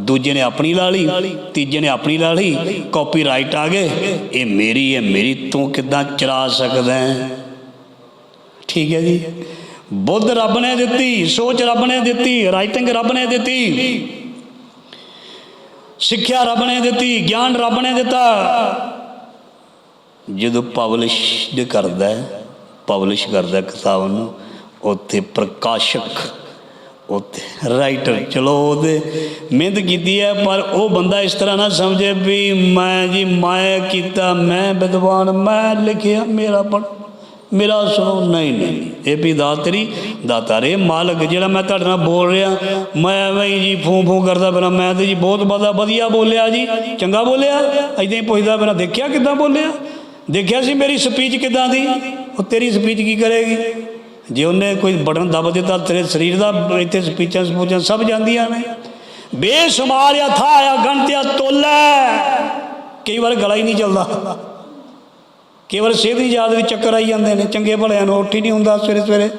ਦੂਜੇ ਨੇ ਆਪਣੀ ਲਾ ਲਈ, ਤੀਜੇ ਨੇ ਆਪਣੀ ਲਾ ਲਈ ਕਾਪੀਰਾਈਟ ਆ ਗਏ। ਇਹ ਮੇਰੀ ਹੈ, ਮੇਰੀ ਤੂੰ ਕਿਦਾਂ ਚਲਾ ਸਕਦਾ ਹੈ? ਠੀਕ ਹੈ ਜੀ। ਬੁੱਧ ਰੱਬ ਨੇ ਦਿੱਤੀ, ਸੋਚ ਰੱਬ ਨੇ ਦਿੱਤੀ ਰਾਈਟਿੰਗ ਰੱਬ ਨੇ ਦਿੱਤੀ, ਸਿੱਖਿਆ ਰੱਬ ਨੇ ਦਿੱਤੀ, ਗਿਆਨ ਰੱਬ ਨੇ ਦਿੱਤਾ। ਜਦੋਂ ਪਬਲਿਸ਼ ਕਰਦਾ ਪਬਲਿਸ਼ ਕਰਦਾ ਕਿਤਾਬ ਨੂੰ, ਉੱਥੇ ਪ੍ਰਕਾਸ਼ਕ ਉੱਥੇ ਰਾਈਟਰ ਚਲੋ ਉਹਦੇ, ਮਿਹਨਤ ਕੀਤੀ ਹੈ, ਪਰ ਉਹ ਬੰਦਾ ਇਸ ਤਰ੍ਹਾਂ ਨਾ ਸਮਝੇ ਵੀ ਮੈਂ ਜੀ ਮੈਂ ਕੀਤਾ, ਮੈਂ ਵਿਦਵਾਨ, ਮੈਂ ਲਿਖਿਆ, ਮੇਰਾ ਪੜ ਮੇਰਾ ਸੁਣੋ, ਨਹੀਂ ਨਹੀਂ, ਇਹ ਵੀ ਦਾਤਰੀ ਦਾਤਾਰੇ ਮਾਲਕ, ਜਿਹੜਾ ਮੈਂ ਤੁਹਾਡੇ ਨਾਲ ਬੋਲ ਰਿਹਾ, ਮੈਂ ਐਵੇਂ ਜੀ ਫੂੰ ਫੂੰ ਕਰਦਾ ਫਿਰ, ਮੈਂ ਤੇ ਜੀ ਬਹੁਤ ਬਦਾ ਵਧੀਆ ਬੋਲਿਆ ਜੀ, ਚੰਗਾ ਬੋਲਿਆ ਐਦਾਂ ਹੀ ਪੁੱਛਦਾ ਫਿਰ, ਦੇਖਿਆ ਕਿਦਾਂ ਬੋਲਿਆ? ਦੇਖਿਆ ਸੀ ਮੇਰੀ ਸਪੀਚ ਕਿਦਾਂ ਦੀ? ਉਹ ਤੇਰੀ ਸਪੀਚ ਕੀ ਕਰੇਗੀ? ਜੇ ਉਹਨੇ ਕੋਈ ਬਟਨ ਦਬ ਦਿੱਤਾ, ਤੇਰੇ ਸਰੀਰ ਦਾ ਇੱਥੇ ਸਪੀਚਾਂ ਸਪੂਚਾਂ ਸਭ ਜਾਂਦੀਆਂ ਨੇ। ਬੇਸ਼ੁਮਾਰ ਥਾਇਆ ਗਣਤਿਆ ਤੋਲੇ ਕਈ ਵਾਰ ਗਲਾ ਹੀ ਨਹੀਂ ਚੱਲਦਾ। ਕਈ ਵਾਰ ਸਿਹਤ ਦੀ ਯਾਦ ਵਿੱਚ ਚੱਕਰ ਆਈ ਜਾਂਦੇ ਨੇ। ਚੰਗੇ ਭਲਿਆਂ ਨੂੰ ਉੱਠ ਹੀ ਨਹੀਂ ਹੁੰਦਾ ਸਵੇਰੇ ਸਵੇਰੇ।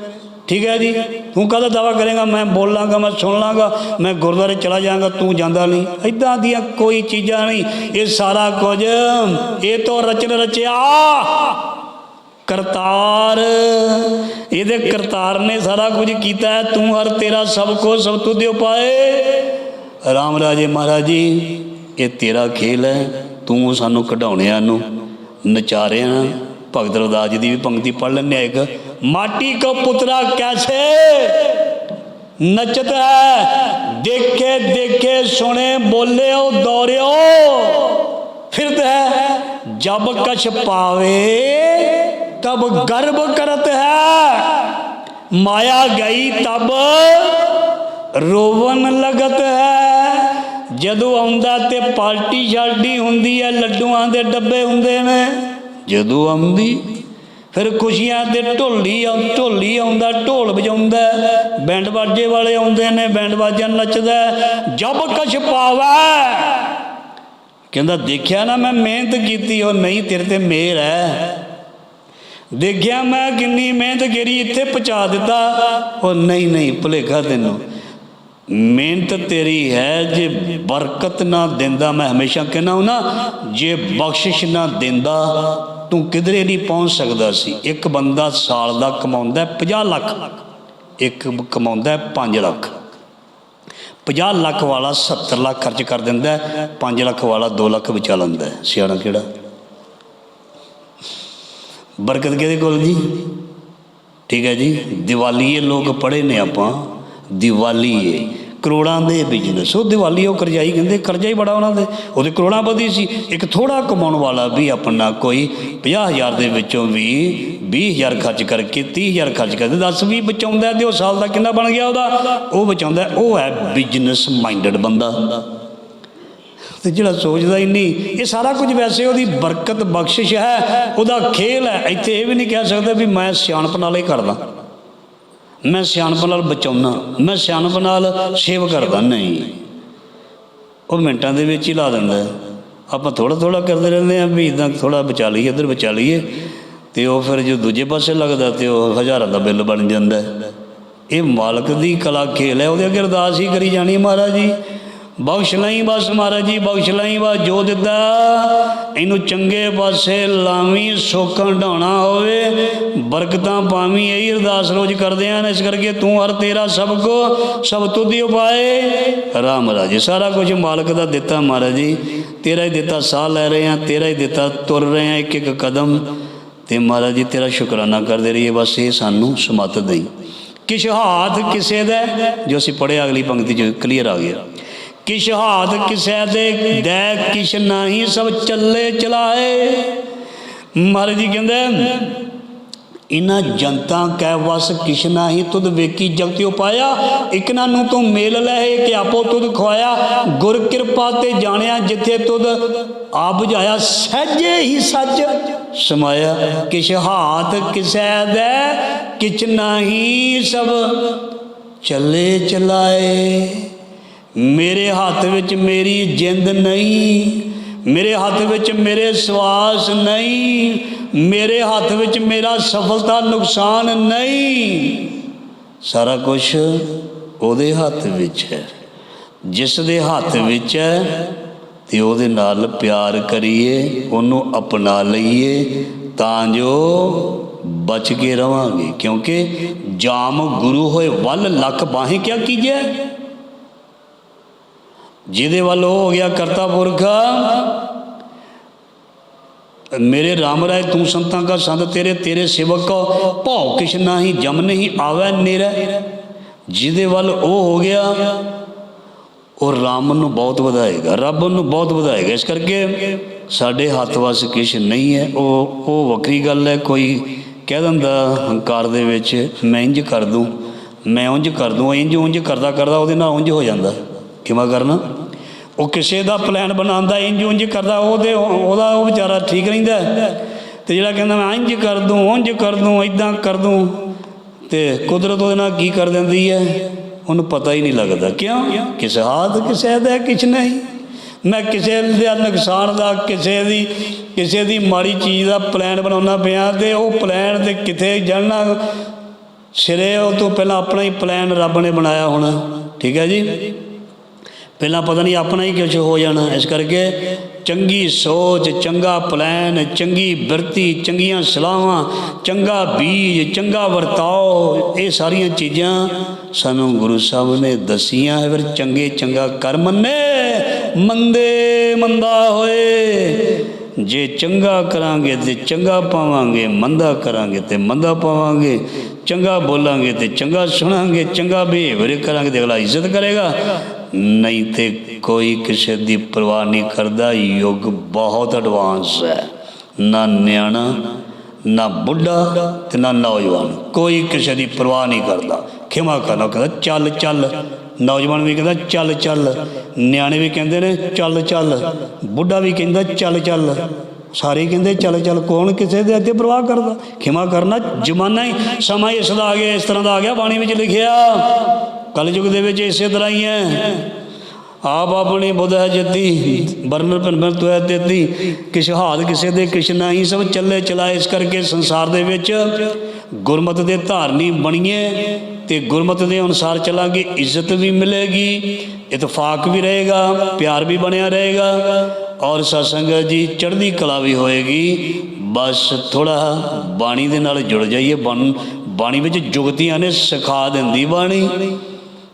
ਠੀਕ ਹੈ ਜੀ? ਤੂੰ ਕਹਦਾ ਦਾਵਾ ਕਰੇਗਾ? ਮੈਂ ਬੋਲਾਂਗਾ, ਮੈਂ ਸੁਣ ਲਾਂਗਾ, ਮੈਂ ਗੁਰਦੁਆਰੇ ਚਲਾ ਜਾਵਾਂਗਾ, ਤੂੰ ਜਾਂਦਾ ਨਹੀਂ। ਇਦਾਂ ਦੀਆਂ ਕੋਈ ਚੀਜ਼ਾਂ ਨਹੀਂ। ਇਹ ਸਾਰਾ ਕੁਝ, ਇਹ ਤੋਂ ਰਚਨ ਰਚਿਆ। ਕਰਤਾਰ। ਇਹਦੇ ਕਰਤਾਰ ਨੇ ਸਾਰਾ ਕੁਝ ਕੀਤਾ ਤੂੰ ਹਰ ਤੇਰਾ ਸਭ ਕੁਝ ਸਭ ਦੇ ਉਪਾਏ ਰਾਮ ਰਾਜੇ ਮਹਾਰਾਜ ਜੀ, ਇਹ ਤੇਰਾ ਖੇਲ ਹੈ। ਤੂੰ ਸਾਨੂੰ ਕਢਾਉਣਿਆਂ ਨੂੰ, ਨਚਾਰਿਆਂ, ਭਗਤ ਰਵਦਾਸ ਜੀ ਦੀ ਵੀ ਪੰਕਤੀ ਪੜ ਲੈਂਦੇ ਆ ਇੱਕ। ਮਾਟੀ ਕੋ ਪੁੱਤਰਾ ਕੈਸੇ ਨਚਤ ਹੈ? ਦੇਖੇ ਦੇਖੇ, ਸੁਣੇ, ਬੋਲਿਓ ਦੌੜਿਓ ਫਿਰਦਾ ਜਬ ਕਛ ਪਾਵੇ। ਤਬ ਗਰਭ ਕਰਤ ਹੈ। ਮਾਇਆ ਗਈ ਤਬ ਰੋਵਨ ਲਗਤ ਹੈ। ਜਦੋਂ ਆਉਂਦਾ ਤੇ ਪਾਰਟੀ ਛਾਲਟੀ ਹੁੰਦੀ ਹੈ, ਲੱਡੂਆਂ ਦੇ ਡੱਬੇ ਹੁੰਦੇ ਨੇ। ਜਦੋਂ ਆਉਂਦੀ, ਫਿਰ ਖੁਸ਼ੀਆਂ ਤੇ ਢੋਲੀ ਆ, ਢੋਲੀ ਆਉਂਦਾ, ਢੋਲ ਵਜਾਉਂਦਾ ਬੈਂਡ ਬਾਜੇ ਵਾਲੇ ਆਉਂਦੇ ਨੇ, ਬੈਂਡ ਬਾਜਾ ਨੱਚਦਾ ਜਬ ਕਛ ਪਾਵੈ। ਕਹਿੰਦਾ, ਦੇਖਿਆ ਨਾ ਮੈਂ ਮਿਹਨਤ ਕੀਤੀ, ਉਹ ਨਹੀਂ ਤੇਰੇ ਤੇ ਮਿਹਰ ਹੈ। ਦੇਖਿਆ ਮੈਂ ਕਿੰਨੀ ਮਿਹਨਤ ਕਰੀ, ਇੱਥੇ ਪਹੁੰਚਾ ਦਿੱਤਾ। ਉਹ ਨਹੀਂ ਨਹੀਂ, ਭੁਲੇਖਾ ਤੈਨੂੰ। ਮਿਹਨਤ ਤੇਰੀ ਹੈ ਜੇ ਬਰਕਤ ਨਾ ਦਿੰਦਾ, ਮੈਂ ਹਮੇਸ਼ਾ ਕਹਿੰਦਾ ਹਾਂ ਨਾ ਜੇ ਬਖਸ਼ਿਸ਼ ਨਾ ਦਿੰਦਾ, ਤੂੰ ਕਿਧਰੇ ਨਹੀਂ ਪਹੁੰਚ ਸਕਦਾ ਸੀ। ਇੱਕ ਬੰਦਾ ਸਾਲ ਦਾ ਕਮਾਉਂਦਾ 50 ਲੱਖ। ਇੱਕ ਕਮਾਉਂਦਾ 5 ਲੱਖ। 50 ਲੱਖ ਵਾਲਾ 70 ਲੱਖ ਖਰਚ ਕਰ ਦਿੰਦਾ 5 ਲੱਖ ਵਾਲਾ 2 ਲੱਖ ਬਚਾ ਲੈਂਦਾ ਸਿਆਣਾ ਕਿਹੜਾ? ਬਰਕਤ ਕਿਹਦੇ ਕੋਲ ਜੀ? ਠੀਕ ਹੈ ਜੀ, ਦੀਵਾਲੀਏ ਲੋਕ ਪੜ੍ਹੇ ਨੇ ਆਪਾਂ, ਦੀਵਾਲੀਏ। ਕਰੋੜਾਂ ਦੇ ਬਿਜ਼ਨਸ ਉਹ ਦੀਵਾਲੀ ਉਹ ਕਰਜ਼ਾਈ ਕਹਿੰਦੇ, ਕਰਜ਼ਾ ਹੀ ਬੜਾ ਉਹਨਾਂ ਦੇ। ਉਹਦੇ ਕਰੋੜਾਂ ਵਧੀ ਸੀ। ਇੱਕ ਥੋੜਾ ਕਮਾਉਣ ਵਾਲਾ ਵੀ ਆਪਣਾ ਕੋਈ 50000 ਦੇ ਵਿੱਚੋਂ ਵੀ 20000 ਖਰਚ ਕਰਕੇ 30000 ਖਰਚ ਕਰਦੇ 10 ਵੀ ਬਚਾਉਂਦਾ ਤੇ ਉਹ ਸਾਲ ਦਾ ਕਿੰਨਾ ਬਣ ਗਿਆ ਉਹਦਾ? ਉਹ ਬਚਾਉਂਦਾ, ਉਹ ਹੈ ਬਿਜ਼ਨਸ ਮਾਈਂਡਡ ਬੰਦਾ। ਤੇ ਜਿਹੜਾ ਸੋਚਦਾ ਹੀ ਨਹੀਂ, ਇਹ ਸਾਰਾ ਕੁਝ ਵੈਸੇ ਉਹਦੀ ਬਰਕਤ ਬਖਸ਼ਿਸ਼ ਹੈ, ਉਹਦਾ ਖੇਲ ਹੈ। ਇੱਥੇ ਇਹ ਵੀ ਨਹੀਂ ਕਹਿ ਸਕਦਾ ਵੀ ਮੈਂ ਸਿਆਣਪ ਨਾਲ ਹੀ ਕਰਦਾ। ਮੈਂ ਸਿਆਣਪ ਨਾਲ ਬਚਾਉਣਾ ਮੈਂ ਸਿਆਣਪ ਨਾਲ ਸੇਵ ਕਰਦਾ, ਨਹੀਂ। ਉਹ ਮਿੰਟਾਂ ਦੇ ਵਿੱਚ ਹੀ ਲਾ ਦਿੰਦਾ ਆਪਾਂ ਥੋੜਾ ਥੋੜਾ ਕਰਦੇ ਰਹਿੰਦੇ ਆ ਵੀ ਇਦਾਂ ਥੋੜਾ ਬਚਾ ਲਈਏ, ਇੱਧਰ ਬਚਾ ਲਈਏ, ਤੇ ਉਹ ਫਿਰ ਜੋ ਦੂਜੇ ਪਾਸੇ ਲੱਗਦਾ ਤੇ ਉਹ ਹਜ਼ਾਰਾਂ ਦਾ ਬਿੱਲ ਬਣ ਜਾਂਦਾ ਇਹ ਮਾਲਕ ਦੀ ਕਲਾ ਖੇਲ ਹੈ, ਉਹਦੇ ਅੱਗੇ ਅਰਦਾਸ ਹੀ ਕਰੀ ਜਾਣੀ ਮਹਾਰਾਜ ਜੀ। ਬਖਸ਼ ਲਈ ਬਸ ਮਹਾਰਾਜ ਜੀ, ਬਖਸ਼ ਲਈ ਬਸ ਜੋ ਦਿੱਤਾ ਇਹਨੂੰ ਚੰਗੇ ਪਾਸੇ ਲਾਵੀਂ ਸੋਖਾਂ ਢਾਉਣਾ ਹੋਵੇ। ਬਰਕਤਾਂ ਪਾਵੀਂ ਇਹੀ ਅਰਦਾਸ ਰੋਜ਼ ਕਰਦੇ ਆਂ। ਇਸ ਕਰਕੇ ਤੂੰ ਹਰ ਤੇਰਾ ਸਭ ਕੋ, ਸਭ ਤੁਧੀ ਉਪਾਏ। ਰਾਮ ਰਾਜੇ, ਸਾਰਾ ਕੁਝ ਮਾਲਕ ਦਾ ਦਿੱਤਾ ਮਹਾਰਾਜ ਜੀ। ਤੇਰਾ ਹੀ ਦਿੱਤਾ ਸਾਹ ਲੈ ਰਹੇ ਆਂ, ਤੇਰਾ ਹੀ ਦਿੱਤਾ ਤੁਰ ਰਹੇ ਆਂ ਇੱਕ ਇੱਕ ਕਦਮ। ਤੇ ਮਹਾਰਾਜ ਜੀ, ਤੇਰਾ ਸ਼ੁਕਰਾਨਾ ਕਰਦੇ ਰਹੀਏ, ਬਸ ਇਹ ਸਾਨੂੰ ਸਮਤ ਦੇਈ। ਕਿਛ ਹਾਥ ਕਿਸੇ ਦਾ, ਜੋ ਅਸੀਂ ਪੜਿਆ ਅਗਲੀ ਪੰਕਤੀ ਚ ਕਲੀਅਰ ਆ ਗਿਆ। ਕਿਛ ਹਾਥ ਕਿਸੇ ਦੇ ਦੈ ਕਿਛ ਨਹੀਂ ਸਭ ਚੱਲੇ ਚਲਾਏ। ਮਹਾਰਾਜ ਜੀ ਕਹਿੰਦੇ ਇਨਾ ਜਨਤਾ ਕੈ ਵਸ ਕਿਛ ਨਾਹੀ ਤੁਧ ਵੇਖੀ ਜਗਤਿ ਉਪਾਇਆ ਇਕਨਾਂ ਨੂੰ ਤੂੰ ਮੇਲ ਲਹਿ ਕਿ ਆਪੋ ਤੁਧ ਖਵਾਇਆ। ਗੁਰ ਕਿਰਪਾ ਤੇ ਜਾਣਿਆ ਜਿੱਥੇ ਤੁਧ ਆ 부ਝਾਇਆ ਸਹਜੇ ਹੀ ਸੱਚ ਸਮਾਇਆ ਕਿਛ ਹਾਥ ਕਿਸੈ ਦੇ ਕਿਛ ਨਾਹੀ ਸਭ ਚੱਲੇ ਚਲਾਏ। ਮੇਰੇ ਹੱਥ ਵਿੱਚ ਮੇਰੀ ਜਿੰਦ ਨਹੀਂ, ਮੇਰੇ ਹੱਥ ਵਿੱਚ ਮੇਰੇ ਸਵਾਸ ਨਹੀਂ, ਮੇਰੇ ਹੱਥ ਵਿੱਚ ਮੇਰਾ ਸਫਲਤਾ ਨੁਕਸਾਨ ਨਹੀਂ। ਸਾਰਾ ਕੁਝ ਉਹਦੇ ਹੱਥ ਵਿੱਚ ਹੈ। ਜਿਸ ਦੇ ਹੱਥ ਵਿੱਚ ਹੈ, ਤੇ ਉਹਦੇ ਨਾਲ ਪਿਆਰ ਕਰੀਏ, ਉਹਨੂੰ ਅਪਣਾ ਲਈਏ, ਤਾਂ ਜੋ ਬਚ ਕੇ ਰਵਾਂਗੇ। ਕਿਉਂਕਿ ਜਾਮ ਗੁਰੂ ਹੋਏ, ਵੱਲ ਲੱਖ ਬਾਹੀਂ ਕਿਆ ਕੀਜੇ ਜਿਹਦੇ ਵੱਲ ਉਹ ਹੋ ਗਿਆ ਕਰਤਾ ਪੁਰਖ। ਮੇਰੇ ਰਾਮ ਰਾਏ, ਤੂੰ ਸੰਤਾਂ ਕਾ ਸੰਤ ਤੇਰੇ ਤੇਰੇ ਸੇਵਕ ਕੋ ਭਉ ਕਿਛ ਨਾਹੀ, ਜਮ ਨਹੀਂ ਆਵੈ ਨੇਰਾ। ਜਿਹਦੇ ਵੱਲ ਉਹ ਹੋ ਗਿਆ, ਉਹ ਰਾਮ ਨੂੰ ਬਹੁਤ ਵਧਾਏਗਾ, ਰੱਬ ਨੂੰ ਬਹੁਤ ਵਧਾਏਗਾ। ਇਸ ਕਰਕੇ ਸਾਡੇ ਹੱਥ ਵਸ ਕੁਛ ਨਹੀਂ ਹੈ। ਉਹ ਉਹ ਵੱਖਰੀ ਗੱਲ ਹੈ, ਕੋਈ ਕਹਿ ਦਿੰਦਾ, ਹੰਕਾਰ ਦੇ ਵਿੱਚ, ਮੈਂ ਇੰਜ ਕਰ ਦੂੰ, ਮੈਂ ਉਂਝ ਕਰ ਦੂੰ, ਇੰਜ ਉਂਝ ਕਰਦਾ ਕਰਦਾ ਉਹਦੇ ਨਾਲ ਉਂਝ ਹੋ ਜਾਂਦਾ। ਕਿਵੇਂ ਕਰਨਾ? ਉਹ ਕਿਸੇ ਦਾ ਪਲਾਨ ਬਣਾਉਂਦਾ ਇੰਜ ਉਂਝ ਕਰਦਾ, ਉਹਦੇ ਉਹਦਾ ਉਹ ਵਿਚਾਰਾ ਠੀਕ ਰਹਿੰਦਾ ਹੈ। ਤੇ ਜਿਹੜਾ ਕਹਿੰਦਾ, ਮੈਂ ਇੰਜ ਕਰ ਦੂੰ, ਉਂਝ ਕਰ ਦੂੰ ਇਦਾਂ ਕਰ ਦੂੰ। ਤੇ ਕੁਦਰਤ ਉਹਦੇ ਨਾਲ ਕੀ ਕਰ ਦਿੰਦੀ ਹੈ? ਉਹਨੂੰ ਪਤਾ ਹੀ ਨਹੀਂ ਲੱਗਦਾ। ਕਿਉਂ? ਕਿਸੇ ਹਾਦ ਕਿਸੇ ਦਾ ਕਿਛ ਨਹੀਂ। ਮੈਂ ਕਿਸੇ ਦਾ ਨੁਕਸਾਨ ਦਾ, ਕਿਸੇ ਦੀ ਕਿਸੇ ਦੀ ਮਾੜੀ ਚੀਜ਼ ਦਾ ਪਲਾਨ ਬਣਾਉਣਾ ਪਿਆ ਤੇ ਉਹ ਪਲਾਨ ਤੇ ਕਿੱਥੇ ਜਾਣਾ? ਸਿਰੇ ਉਹ ਤੋਂ ਪਹਿਲਾਂ ਆਪਣਾ ਹੀ ਪਲਾਨ ਰੱਬ ਨੇ ਬਣਾਇਆ ਹੋਣਾ। ਠੀਕ ਹੈ ਜੀ? ਪਹਿਲਾਂ ਪਤਾ ਨਹੀਂ ਆਪਣਾ ਹੀ ਕੁਝ ਹੋ ਜਾਣਾ, ਇਸ ਕਰਕੇ ਚੰਗੀ ਸੋਚ, ਚੰਗਾ ਪਲਾਨ ਚੰਗੀ ਬਿਰਤੀ ਚੰਗੀਆਂ ਸਲਾਹਾਂ, ਚੰਗਾ ਬੀਜ, ਚੰਗਾ ਵਰਤਾਓ, ਇਹ ਸਾਰੀਆਂ ਚੀਜ਼ਾਂ ਸਾਨੂੰ ਗੁਰੂ ਸਾਹਿਬ ਨੇ ਦਸੀਆਂ ਹੈ ਫਿਰ ਚੰਗੇ ਚੰਗਾ ਕਰਮ ਨੇ, ਮੰਦੇ ਮੰਦਾ ਹੋਏ। ਜੇ ਚੰਗਾ ਕਰਾਂਗੇ ਤੇ ਚੰਗਾ ਪਾਵਾਂਗੇ, ਮੰਦਾ ਕਰਾਂਗੇ ਤੇ ਮੰਦਾ ਪਾਵਾਂਗੇ, ਚੰਗਾ ਬੋਲਾਂਗੇ ਤੇ ਚੰਗਾ ਸੁਣਾਂਗੇ, ਚੰਗਾ ਬਿਹੇਵੀਅਰ ਕਰਾਂਗੇ ਤੇ ਅਗਲਾ ਇੱਜ਼ਤ ਕਰੇਗਾ। ਨਹੀਂ ਤੇ ਕੋਈ ਕਿਸੇ ਦੀ ਪਰਵਾਹ ਨਹੀਂ ਕਰਦਾ। ਯੁੱਗ ਬਹੁਤ ਐਡਵਾਂਸ ਹੈ। ਨਾ ਨਿਆਣਾ, ਨਾ ਬੁੱਢਾ ਤੇ ਨਾ ਨੌਜਵਾਨ। ਕੋਈ ਕਿਸੇ ਦੀ ਪਰਵਾਹ ਨਹੀਂ ਕਰਦਾ। ਖਿਮਾ ਕਰਨਾ ਕਹਿੰਦਾ, ਚੱਲ ਚੱਲ। ਨੌਜਵਾਨ ਵੀ ਕਹਿੰਦਾ, ਚੱਲ ਚੱਲ। ਨਿਆਣੇ ਵੀ ਕਹਿੰਦੇ ਨੇ, ਚੱਲ ਚੱਲ। ਬੁੱਢਾ ਵੀ ਕਹਿੰਦਾ, ਚੱਲ ਚੱਲ। ਸਾਰੇ ਕਹਿੰਦੇ, ਚੱਲ ਚੱਲ। ਕੌਣ ਕਿਸੇ ਦੇ ਅੱਗੇ ਪਰਵਾਹ ਕਰਦਾ? ਖਿਮਾ ਕਰਨਾ ਜ਼ਮਾਨਾ ਹੀ ਸਮਾਂ ਇਸ ਦਾ ਆ ਗਿਆ, ਇਸ ਤਰ੍ਹਾਂ ਦਾ ਆ ਗਿਆ, ਬਾਣੀ ਵਿੱਚ ਲਿਖਿਆ। ਕਲਯੁਗ ਦੇ ਵਿੱਚ ਇਸੇ ਤਰ੍ਹਾਂ ਹੀ ਹੈ। ਆਪ ਆਪਣੀ ਬੁੱਧ ਹੈ ਜੱਤੀ ਬਰਨਰ ਭਨਬਰ ਤੋਇ ਤੇਤੀ। ਕਿਛ ਹਾਲ ਕਿਸੇ ਦੇ ਕਿਛ ਨਹੀਂ, ਸਭ ਚੱਲੇ ਚਲਾਏ ਇਸ ਕਰਕੇ ਸੰਸਾਰ ਦੇ ਵਿੱਚ ਗੁਰਮਤ ਦੇ ਧਾਰਨੀ ਬਣੀਏ ਤੇ ਗੁਰਮਤ ਦੇ ਅਨੁਸਾਰ ਚੱਲਾਂਗੇ, ਇੱਜ਼ਤ ਵੀ ਮਿਲੇਗੀ, ਇਤਫਾਕ ਵੀ ਰਹੇਗਾ, ਪਿਆਰ ਵੀ ਬਣਿਆ ਰਹੇਗਾ ਔਰ ਸਤਸੰਗ ਜੀ, ਚੜ੍ਹਦੀ ਕਲਾ ਵੀ ਹੋਏਗੀ। ਬਸ ਥੋੜਾ ਬਾਣੀ ਦੇ ਨਾਲ ਜੁੜ ਜਾਈਏ, ਬਣ, ਬਾਣੀ ਵਿੱਚ ਜੁਗਤੀਆਂ ਨੇ ਸਿਖਾ ਦਿੰਦੀ ਬਾਣੀ।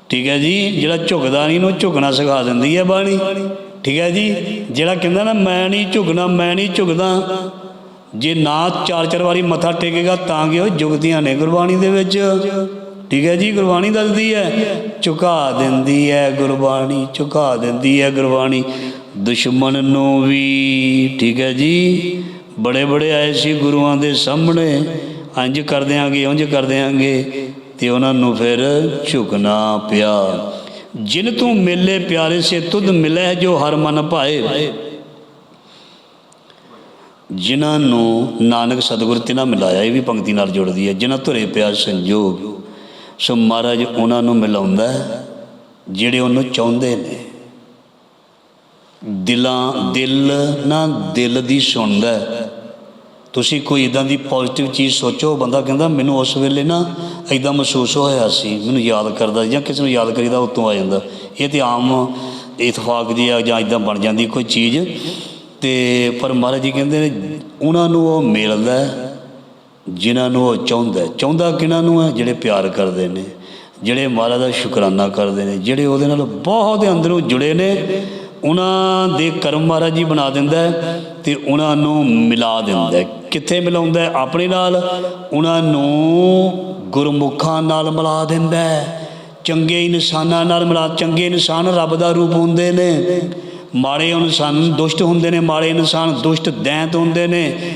ਠੀਕ ਹੈ ਜੀ, ਜਿਹੜਾ ਝੁਕਦਾ ਨਹੀਂ ਨੂੰ ਝੁਕਣਾ ਸਿਖਾ ਦਿੰਦੀ ਹੈ ਬਾਣੀ। ਠੀਕ ਹੈ ਜੀ, ਜਿਹੜਾ ਕਹਿੰਦਾ ਨਾ, ਮੈਂ ਨਹੀਂ ਝੁਕਣਾ, ਮੈਂ ਨਹੀਂ ਝੁਕਦਾ। ਜੇ ਨਾ ਚਾਰ ਚਾਰ ਵਾਰੀ ਮੱਥਾ ਟੇਕੇਗਾ ਤਾਂ ਕਿ ਉਹ ਜੁਗਤੀਆਂ ਨੇ ਗੁਰਬਾਣੀ ਦੇ ਵਿੱਚ। ਠੀਕ ਹੈ ਜੀ, ਗੁਰਬਾਣੀ ਦੱਸਦੀ ਹੈ, ਝੁਕਾ ਦਿੰਦੀ ਹੈ ਗੁਰਬਾਣੀ, ਝੁਕਾ ਦਿੰਦੀ ਹੈ ਗੁਰਬਾਣੀ। ਦੁਸ਼ਮਣ ਨੂੰ ਵੀ, ਠੀਕ ਹੈ ਜੀ, ਬੜੇ ਬੜੇ ਆਏ ਸੀ ਗੁਰੂਆਂ ਦੇ ਸਾਹਮਣੇ। ਇੰਜ ਕਰ ਦਿਆਂਗੇ, ਉਂਝ ਕਰ ਦਿਆਂਗੇ। ਤੇ ਉਹਨਾਂ ਨੂੰ ਫਿਰ ਝੁਕਣਾ ਪਿਆ। ਜਿਨ ਤੂੰ ਮਿਲੇ ਪਿਆਰੇ ਸੇ, ਤੁਧ ਮਿਲੇ ਜੋ ਹਰ ਮਨ ਭਾਏ। ਜਿਨ੍ਹਾਂ ਨੂੰ ਨਾਨਕ ਸਤਿਗੁਰ ਤੇ ਨਾ ਮਿਲਾਇਆ, ਇਹ ਵੀ ਪੰਕਤੀ ਨਾਲ ਜੁੜਦੀ ਹੈ। ਜਿਨ੍ਹਾਂ ਧੁਰੇ ਪਿਆ ਸੰਜੋਗ, ਸੋ ਮਹਾਰਾਜ ਉਹਨਾਂ ਨੂੰ ਮਿਲਾਉਂਦਾ ਜਿਹੜੇ ਉਹਨੂੰ ਚਾਹੁੰਦੇ ਨੇ। ਦਿਲਾਂ, ਦਿਲ ਨਾ ਦਿਲ ਦੀ ਸੁਣਦਾ ਤੁਸੀਂ ਕੋਈ ਇਦਾਂ ਦੀ ਪੋਜ਼ਿਟਿਵ ਚੀਜ਼ ਸੋਚੋ ਬੰਦਾ ਕਹਿੰਦਾ ਮੈਨੂੰ ਉਸ ਵੇਲੇ ਨਾ ਇਦਾਂ ਮਹਿਸੂਸ ਹੋਇਆ ਸੀ ਮੈਨੂੰ ਯਾਦ ਕਰਦਾ ਜਾਂ ਕਿਸੇ ਨੂੰ ਯਾਦ ਕਰੀਦਾ ਉਤੋਂ ਆ ਜਾਂਦਾ। ਇਹ ਤੇ ਆਮ ਇਤਫਾਕ ਦੀ ਆ ਜਾਂ ਇਦਾਂ ਬਣ ਜਾਂਦੀ ਕੋਈ ਚੀਜ਼। ਤੇ ਪਰ ਮਹਾਰਾਜ ਜੀ ਕਹਿੰਦੇ ਨੇ ਉਹਨਾਂ ਨੂੰ ਉਹ ਮਿਲਦਾ ਹੈ, ਜਿਨ੍ਹਾਂ ਨੂੰ ਉਹ ਚਾਹੁੰਦਾ ਚਾਹੁੰਦਾ ਕਿਹਨਾਂ ਨੂੰ ਹੈ? ਜਿਹੜੇ ਪਿਆਰ ਕਰਦੇ ਨੇ ਜਿਹੜੇ ਮਹਾਰਾਜ ਦਾ ਸ਼ੁਕਰਾਨਾ ਕਰਦੇ ਨੇ ਜਿਹੜੇ ਉਹਦੇ ਨਾਲ ਬਹੁਤ ਅੰਦਰੋਂ ਜੁੜੇ ਨੇ। ਉਹਨਾਂ ਦੇ ਕਰਮ ਮਹਾਰਾਜ ਜੀ ਬਣਾ ਦਿੰਦਾ ਹੈ ਤੇ ਉਹਨਾਂ ਨੂੰ ਮਿਲਾ ਦਿੰਦਾ ਕਿੱਥੇ ਮਿਲਾਉਂਦਾ ਹੈ? ਆਪਣੇ ਨਾਲ। ਉਹਨਾਂ ਨੂੰ ਗੁਰਮੁਖਾਂ ਨਾਲ ਮਿਲਾ ਦਿੰਦਾ ਹੈ। ਚੰਗੇ ਇਨਸਾਨਾਂ ਨਾਲ ਮਿਲਾ, ਚੰਗੇ ਇਨਸਾਨ ਰੱਬ ਦਾ ਰੂਪ ਹੁੰਦੇ ਨੇ। ਮਾੜੇ ਇਨਸਾਨ ਦੁਸ਼ਟ ਹੁੰਦੇ ਨੇ, ਮਾੜੇ ਇਨਸਾਨ ਦੁਸ਼ਟ ਦੈਂਤ ਹੁੰਦੇ ਨੇ।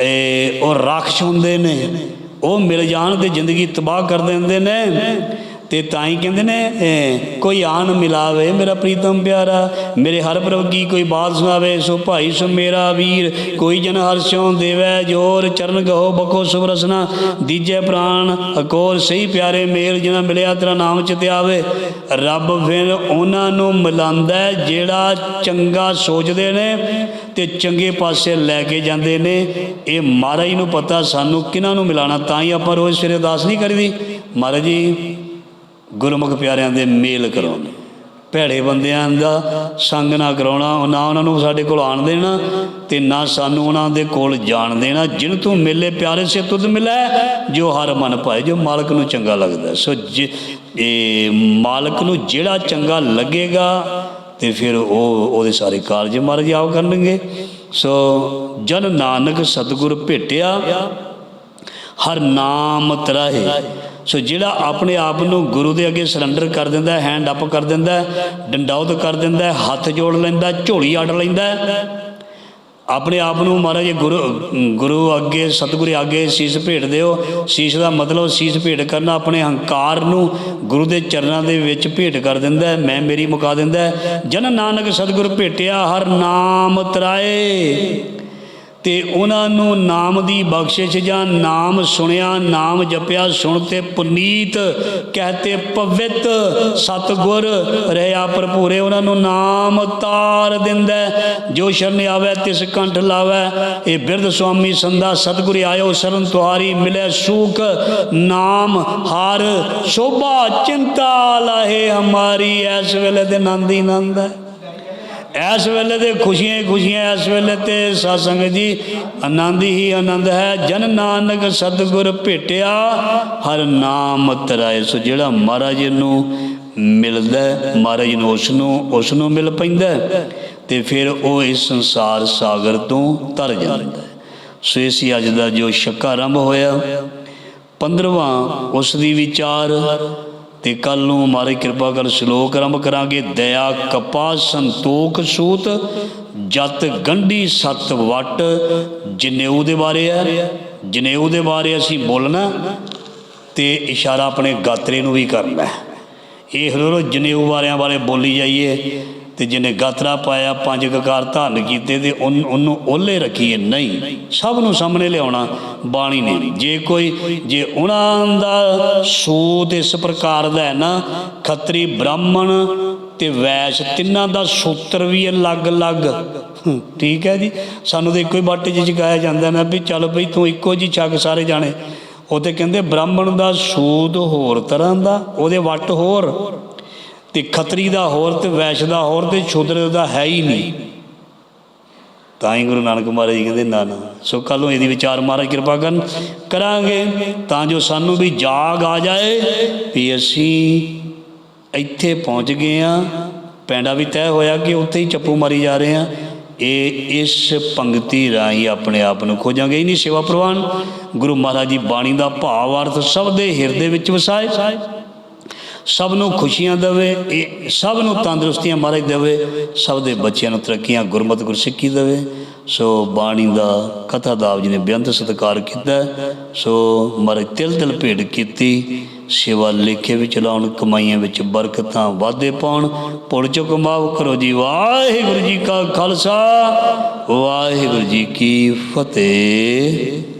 ਇਹ ਉਹ ਰਾਖਸ਼ ਹੁੰਦੇ ਨੇ। ਉਹ ਮਿਲ ਜਾਣ ਤੇ ਜ਼ਿੰਦਗੀ ਤਬਾਹ ਕਰ ਦਿੰਦੇ ਨੇ। ਤੇ ਤਾਂ ਹੀ ਕਹਿੰਦੇ ਨੇ ਕੋਈ ਆਨ ਮਿਲਾਵੇ ਮੇਰਾ ਪ੍ਰੀਤਮ ਪਿਆਰਾ, ਮੇਰੇ ਹਰ ਪ੍ਰਭ ਕੀ ਕੋਈ ਬਾਤ ਸੁਣਾਵੇ, ਸੋ ਭਾਈ ਸੋ ਮੇਰਾ ਵੀਰ, ਕੋਈ ਜਨ ਹਰਸ਼ੋਂ ਦੇਵੈ, ਜੋਰ ਚਰਨ ਗਹੋ ਬਖੋ ਸੁਭ ਰਸਨਾ, ਦੀਜੈ ਪ੍ਰਾਣ ਅਕੋਰ ਸਹੀ ਪਿਆਰੇ ਮੇਲ ਜਿਨ੍ਹਾਂ ਮਿਲਿਆ ਤੇਰਾ ਨਾਮ ਚਿਤ ਆਵੇ। ਰੱਬ ਫਿਰ ਉਹਨਾਂ ਨੂੰ ਮਿਲਾਂਦਾ ਜਿਹੜਾ ਚੰਗਾ ਸੋਚਦੇ ਨੇ ਤੇ ਚੰਗੇ ਪਾਸੇ ਲੈ ਕੇ ਜਾਂਦੇ ਨੇ। ਇਹ ਮਹਾਰਾਜ ਨੂੰ ਪਤਾ ਸਾਨੂੰ ਕਿਹਨਾਂ ਨੂੰ ਮਿਲਾਣਾ ਤਾਂ ਹੀ ਆਪਾਂ ਰੋਜ਼ ਸਵੇਰੇ ਅਰਦਾਸ ਨਹੀਂ ਕਰੀਦੀ। ਮਹਾਰਾਜ ਜੀ। ਗੁਰਮੁਖ ਪਿਆਰਿਆਂ ਦੇ ਮੇਲ ਕਰਾਉਣੇ ਭੈੜੇ ਬੰਦਿਆਂ ਦਾ ਸੰਗ ਨਾ ਕਰਾਉਣਾ, ਨਾ ਉਹਨਾਂ ਨੂੰ ਸਾਡੇ ਕੋਲ ਆਣ ਦੇਣਾ ਤੇ ਨਾ ਸਾਨੂੰ ਉਹਨਾਂ ਦੇ ਕੋਲ ਜਾਣ ਦੇਣਾ। ਜਿਨ ਤੂੰ ਮਿਲੇ ਪਿਆਰੇ ਸੇ ਤੁਧ ਮਿਲੈ, ਜੋ ਹਰ ਮਨ ਪਾਏ ਜੋ ਮਾਲਕ ਨੂੰ ਚੰਗਾ ਲੱਗਦਾ। ਸੋ ਜੇ- ਇਹ ਮਾਲਕ ਨੂੰ ਜਿਹੜਾ ਚੰਗਾ ਲੱਗੇਗਾ ਤੇ ਫਿਰ ਉਹ ਉਹਦੇ ਸਾਰੇ ਕਾਰਜ ਮਹਾਰਾਜ ਆਪ ਕਰਨਗੇ। ਸੋ ਜਨ ਨਾਨਕ ਸਤਿਗੁਰ ਭੇਟਿਆ, ਹਰ ਨਾਮ ਤਰਾਹੇ। ਸੋ ਜਿਹੜਾ ਆਪਣੇ ਆਪ ਨੂੰ ਗੁਰੂ ਦੇ ਅੱਗੇ ਸਰੈਂਡਰ ਕਰ ਦਿੰਦਾ ਹੈਂਡ ਅਪ ਕਰ ਦਿੰਦਾ ਹੈ ਡੰਡੌਤ ਕਰ ਦਿੰਦਾ ਹੱਥ ਜੋੜ ਲੈਂਦਾ ਝੋਲੀ ਅੜ ਲੈਂਦਾ ਆਪਣੇ ਆਪ ਨੂੰ ਮਹਾਰਾਜ ਗੁਰੂ ਗੁਰੂ ਅੱਗੇ, ਸਤਿਗੁਰੂ ਅੱਗੇ ਸੀਸ ਭੇਟ ਦਿਓ। ਸੀਸ ਦਾ ਮਤਲਬ ਸੀਸ ਭੇਟ ਕਰਨਾ, ਆਪਣੇ ਹੰਕਾਰ ਨੂੰ ਗੁਰੂ ਦੇ ਚਰਨਾਂ ਦੇ ਵਿੱਚ ਭੇਟ ਕਰ ਦਿੰਦਾ ਮੈਂ ਮੇਰੀ ਮੁਕਾ ਦਿੰਦਾ ਜਨ ਨਾਨਕ ਸਤਿਗੁਰ ਭੇਟਿਆ, ਹਰ ਨਾਮ ਤਰਾਏ। ਤੇ ਉਹਨਾਂ ਨੂੰ ਨਾਮ ਦੀ ਬਖਸ਼ਿਸ਼ ਜਾਂ ਨਾਮ ਸੁਣਿਆ, ਨਾਮ ਜਪਿਆ, ਸੁਣ ਤੇ ਪੁਨੀਤ ਕਹਤੇ ਪਵਿੱਤ ਸਤਗੁਰ ਰਹਿਆ ਭਰਪੂਰੇ। ਉਹਨਾਂ ਨੂੰ ਨਾਮ ਤਾਰ ਦਿੰਦਾ ਜੋ ਸ਼ਰਨ ਆਵੇ, ਤਿਸ ਕੰਠ ਲਾਵੇ। ਇਹ ਬਿਰਧ ਸੁਆਮੀ ਸੰਦਾ ਸਤਗੁਰ ਆਇਓ, ਸ਼ਰਨ ਤੁਹਾਰੀ ਮਿਲੇ, ਸੁਖ ਨਾਮ ਹਰ, ਸ਼ੋਭਾ ਚਿੰਤਾ ਲਾਹੇ ਹਮਾਰੀ, ਇਸ ਵੇਲੇ ਦੇ ਨੰਦ ਹੀ ਨੰਦ ਹੈ। ਇਸ ਵੇਲੇ ਤੇ ਖੁਸ਼ੀਆਂ ਹੀ ਖੁਸ਼ੀਆਂ ਇਸ ਵੇਲੇ ਤੇ ਸਾਸੰਗ ਜੀ ਆਨੰਦ ਹੀ ਆਨੰਦ ਹੈ ਜਨ ਨਾਨਕ ਸਤਿਗੁਰ ਭੇਟਿਆ ਹਰ ਨਾਮ ਤਰਾਏ ਸੋ ਜਿਹੜਾ ਮਹਾਰਾਜ ਨੂੰ ਮਿਲਦਾ ਮਹਾਰਾਜ ਨੂੰ ਉਸ ਨੂੰ ਉਸ ਨੂੰ ਮਿਲ ਪੈਂਦਾ ਹੈ, ਤੇ ਫਿਰ ਉਹ ਇਸ ਸੰਸਾਰ ਸਾਗਰ ਤੋਂ ਤਰ ਜਾਂਦਾ ਹੈ। ਸੋ ਇਸ ਅੱਜ ਦਾ ਜੋ ਸ਼ੱਕਾ ਆਰੰਭ ਹੋਇਆ 15ਵਾਂ ਉਸ ਦੀ ਵਿਚਾਰ ਤੇ ਕੱਲ ਨੂੰ ਮਾਰੇ ਕਿਰਪਾ ਕਰ ਸ਼ਲੋਕ ਆਰੰਭ ਕਰਾਂਗੇ। ਦਇਆ ਕਪਾ ਸੰਤੋਖ ਸੂਤ, ਜਤ, ਗੰਢੀ, ਸਤ ਵਟ। ਜਨੇਊ ਦੇ ਬਾਰੇ ਹੈ ਜਨੇਊ ਦੇ ਬਾਰੇ ਅਸੀਂ ਬੋਲਣਾ, ਤੇ ਇਸ਼ਾਰਾ ਆਪਣੇ ਗਾਤਰੇ ਨੂੰ ਵੀ ਕਰਨਾ। ਇਹ ਹਰੋ ਜਨੇਊ ਵਾਲਿਆਂ ਬਾਰੇ ਬੋਲੀ ਜਾਈਏ ਤੇ ਜਿਹਨੇ ਗਾਤਰਾ ਪਾਇਆ, ਪੰਜ ਕਕਾਰ ਧਾਰਨ ਕੀਤੇ ਤੇ ਉਹਨ- ਉਹਨੂੰ ਓਲੇ ਰੱਖੀਏ, ਨਹੀਂ, ਸਭ ਨੂੰ ਸਾਹਮਣੇ ਲਿਆਉਣਾ ਬਾਣੀ ਨੇ। ਜੇ ਕੋਈ, ਜੇ ਉਹਨਾਂ ਦਾ ਸੂਤ ਇਸ ਪ੍ਰਕਾਰ ਦਾ ਹੈ ਨਾ, ਖੱਤਰੀ ਬ੍ਰਾਹਮਣ ਤੇ ਵੈਸ਼, ਤਿੰਨਾਂ ਦਾ ਸੂਤਰ ਵੀ ਅਲੱਗ-ਅਲੱਗ। ਠੀਕ ਹੈ ਜੀ? ਸਾਨੂੰ ਤਾਂ ਇੱਕੋ ਹੀ ਬਾਟੇ 'ਚ ਜਗਾਇਆ ਜਾਂਦਾ ਨਾ ਵੀ ਚੱਲ ਬਈ ਤੂੰ ਇੱਕੋ ਜੀ ਛਕ ਸਾਰੇ ਜਾਣੇ। ਉਹ ਤੇ ਕਹਿੰਦੇ ਬ੍ਰਾਹਮਣ ਦਾ ਸੂਦ ਹੋਰ ਤਰ੍ਹਾਂ ਦਾ, ਉਹਦੇ ਵੱਟ ਹੋਰ। ਤੇ ਖੱਤਰੀ ਦਾ ਹੋਰ ਤੇ ਵੈਸ਼ ਦਾ ਹੋਰ ਤੇ ਸ਼ੂਦਰ ਦਾ ਹੈ ਹੀ ਨਹੀਂ। ਤਾਂ ਹੀ ਗੁਰੂ ਨਾਨਕ ਮਹਾਰਾਜ ਜੀ ਕਹਿੰਦੇ ਨਾ ਨਾ ਸੋ ਕੱਲ ਨੂੰ ਇਹਦੀ ਵਿਚਾਰ ਮਹਾਰਾਜ ਕਿਰਪਾ ਕਰਨ ਕਰਾਂਗੇ, ਤਾਂ ਜੋ ਸਾਨੂੰ ਵੀ ਜਾਗ ਆ ਜਾਏ ਵੀ ਅਸੀਂ ਇੱਥੇ ਪਹੁੰਚ ਗਏ ਆ ਪੈਂਡਾ ਵੀ ਤੈਅ ਹੋਇਆ ਕਿ ਉੱਥੇ ਹੀ ਚੱਪੂ ਮਾਰੀ ਜਾ ਰਹੇ ਆ ਇਹ ਇਸ ਪੰਕਤੀ ਰਾਹੀਂ ਆਪਣੇ ਆਪ ਨੂੰ ਖੋਜਾਂਗੇ। ਹੀ ਨਹੀਂ ਸੇਵਾ ਪ੍ਰਵਾਨ ਗੁਰੂ ਮਹਾਰਾਜ ਜੀ ਬਾਣੀ ਦਾ ਭਾਵ, ਅਰਥ ਸਭ ਦੇ ਹਿਰਦੇ ਵਿੱਚ ਵਸਾਏ। ਸਭ ਨੂੰ ਖੁਸ਼ੀਆਂ ਦੇਵੇ, ਇਹ ਸਭ ਨੂੰ ਤੰਦਰੁਸਤੀਆਂ ਮਹਾਰਾਜ ਦੇਵੇ, ਸਭ ਦੇ ਬੱਚਿਆਂ ਨੂੰ ਤਰੱਕੀਆਂ ਗੁਰਮਤਿ ਗੁਰਸਿੱਖੀ ਦੇਵੇ। ਸੋ ਬਾਣੀ ਦਾ ਕਥਾ ਦਾਵ ਜੀ ਨੇ ਬੇਅੰਤ ਸਤਿਕਾਰ ਕੀਤਾ। ਸੋ ਮਹਾਰਾਜ ਤਿਲ ਤਿਲ ਭੇਟ ਕੀਤੀ। ਸੇਵਾ ਲੇਖੇ ਵਿੱਚ ਲਾਉਣ, ਕਮਾਈਆਂ ਵਿੱਚ ਬਰਕਤਾਂ ਵਾਧੇ ਪਾਉਣ। ਪੁਰ ਚੁ ਕਮਾਵ ਕਰੋ ਜੀ, ਵਾਹਿਗੁਰੂ ਜੀ ਕਾ ਖਾਲਸਾ, ਵਾਹਿਗੁਰੂ ਜੀ ਕੀ ਫਤਿਹ।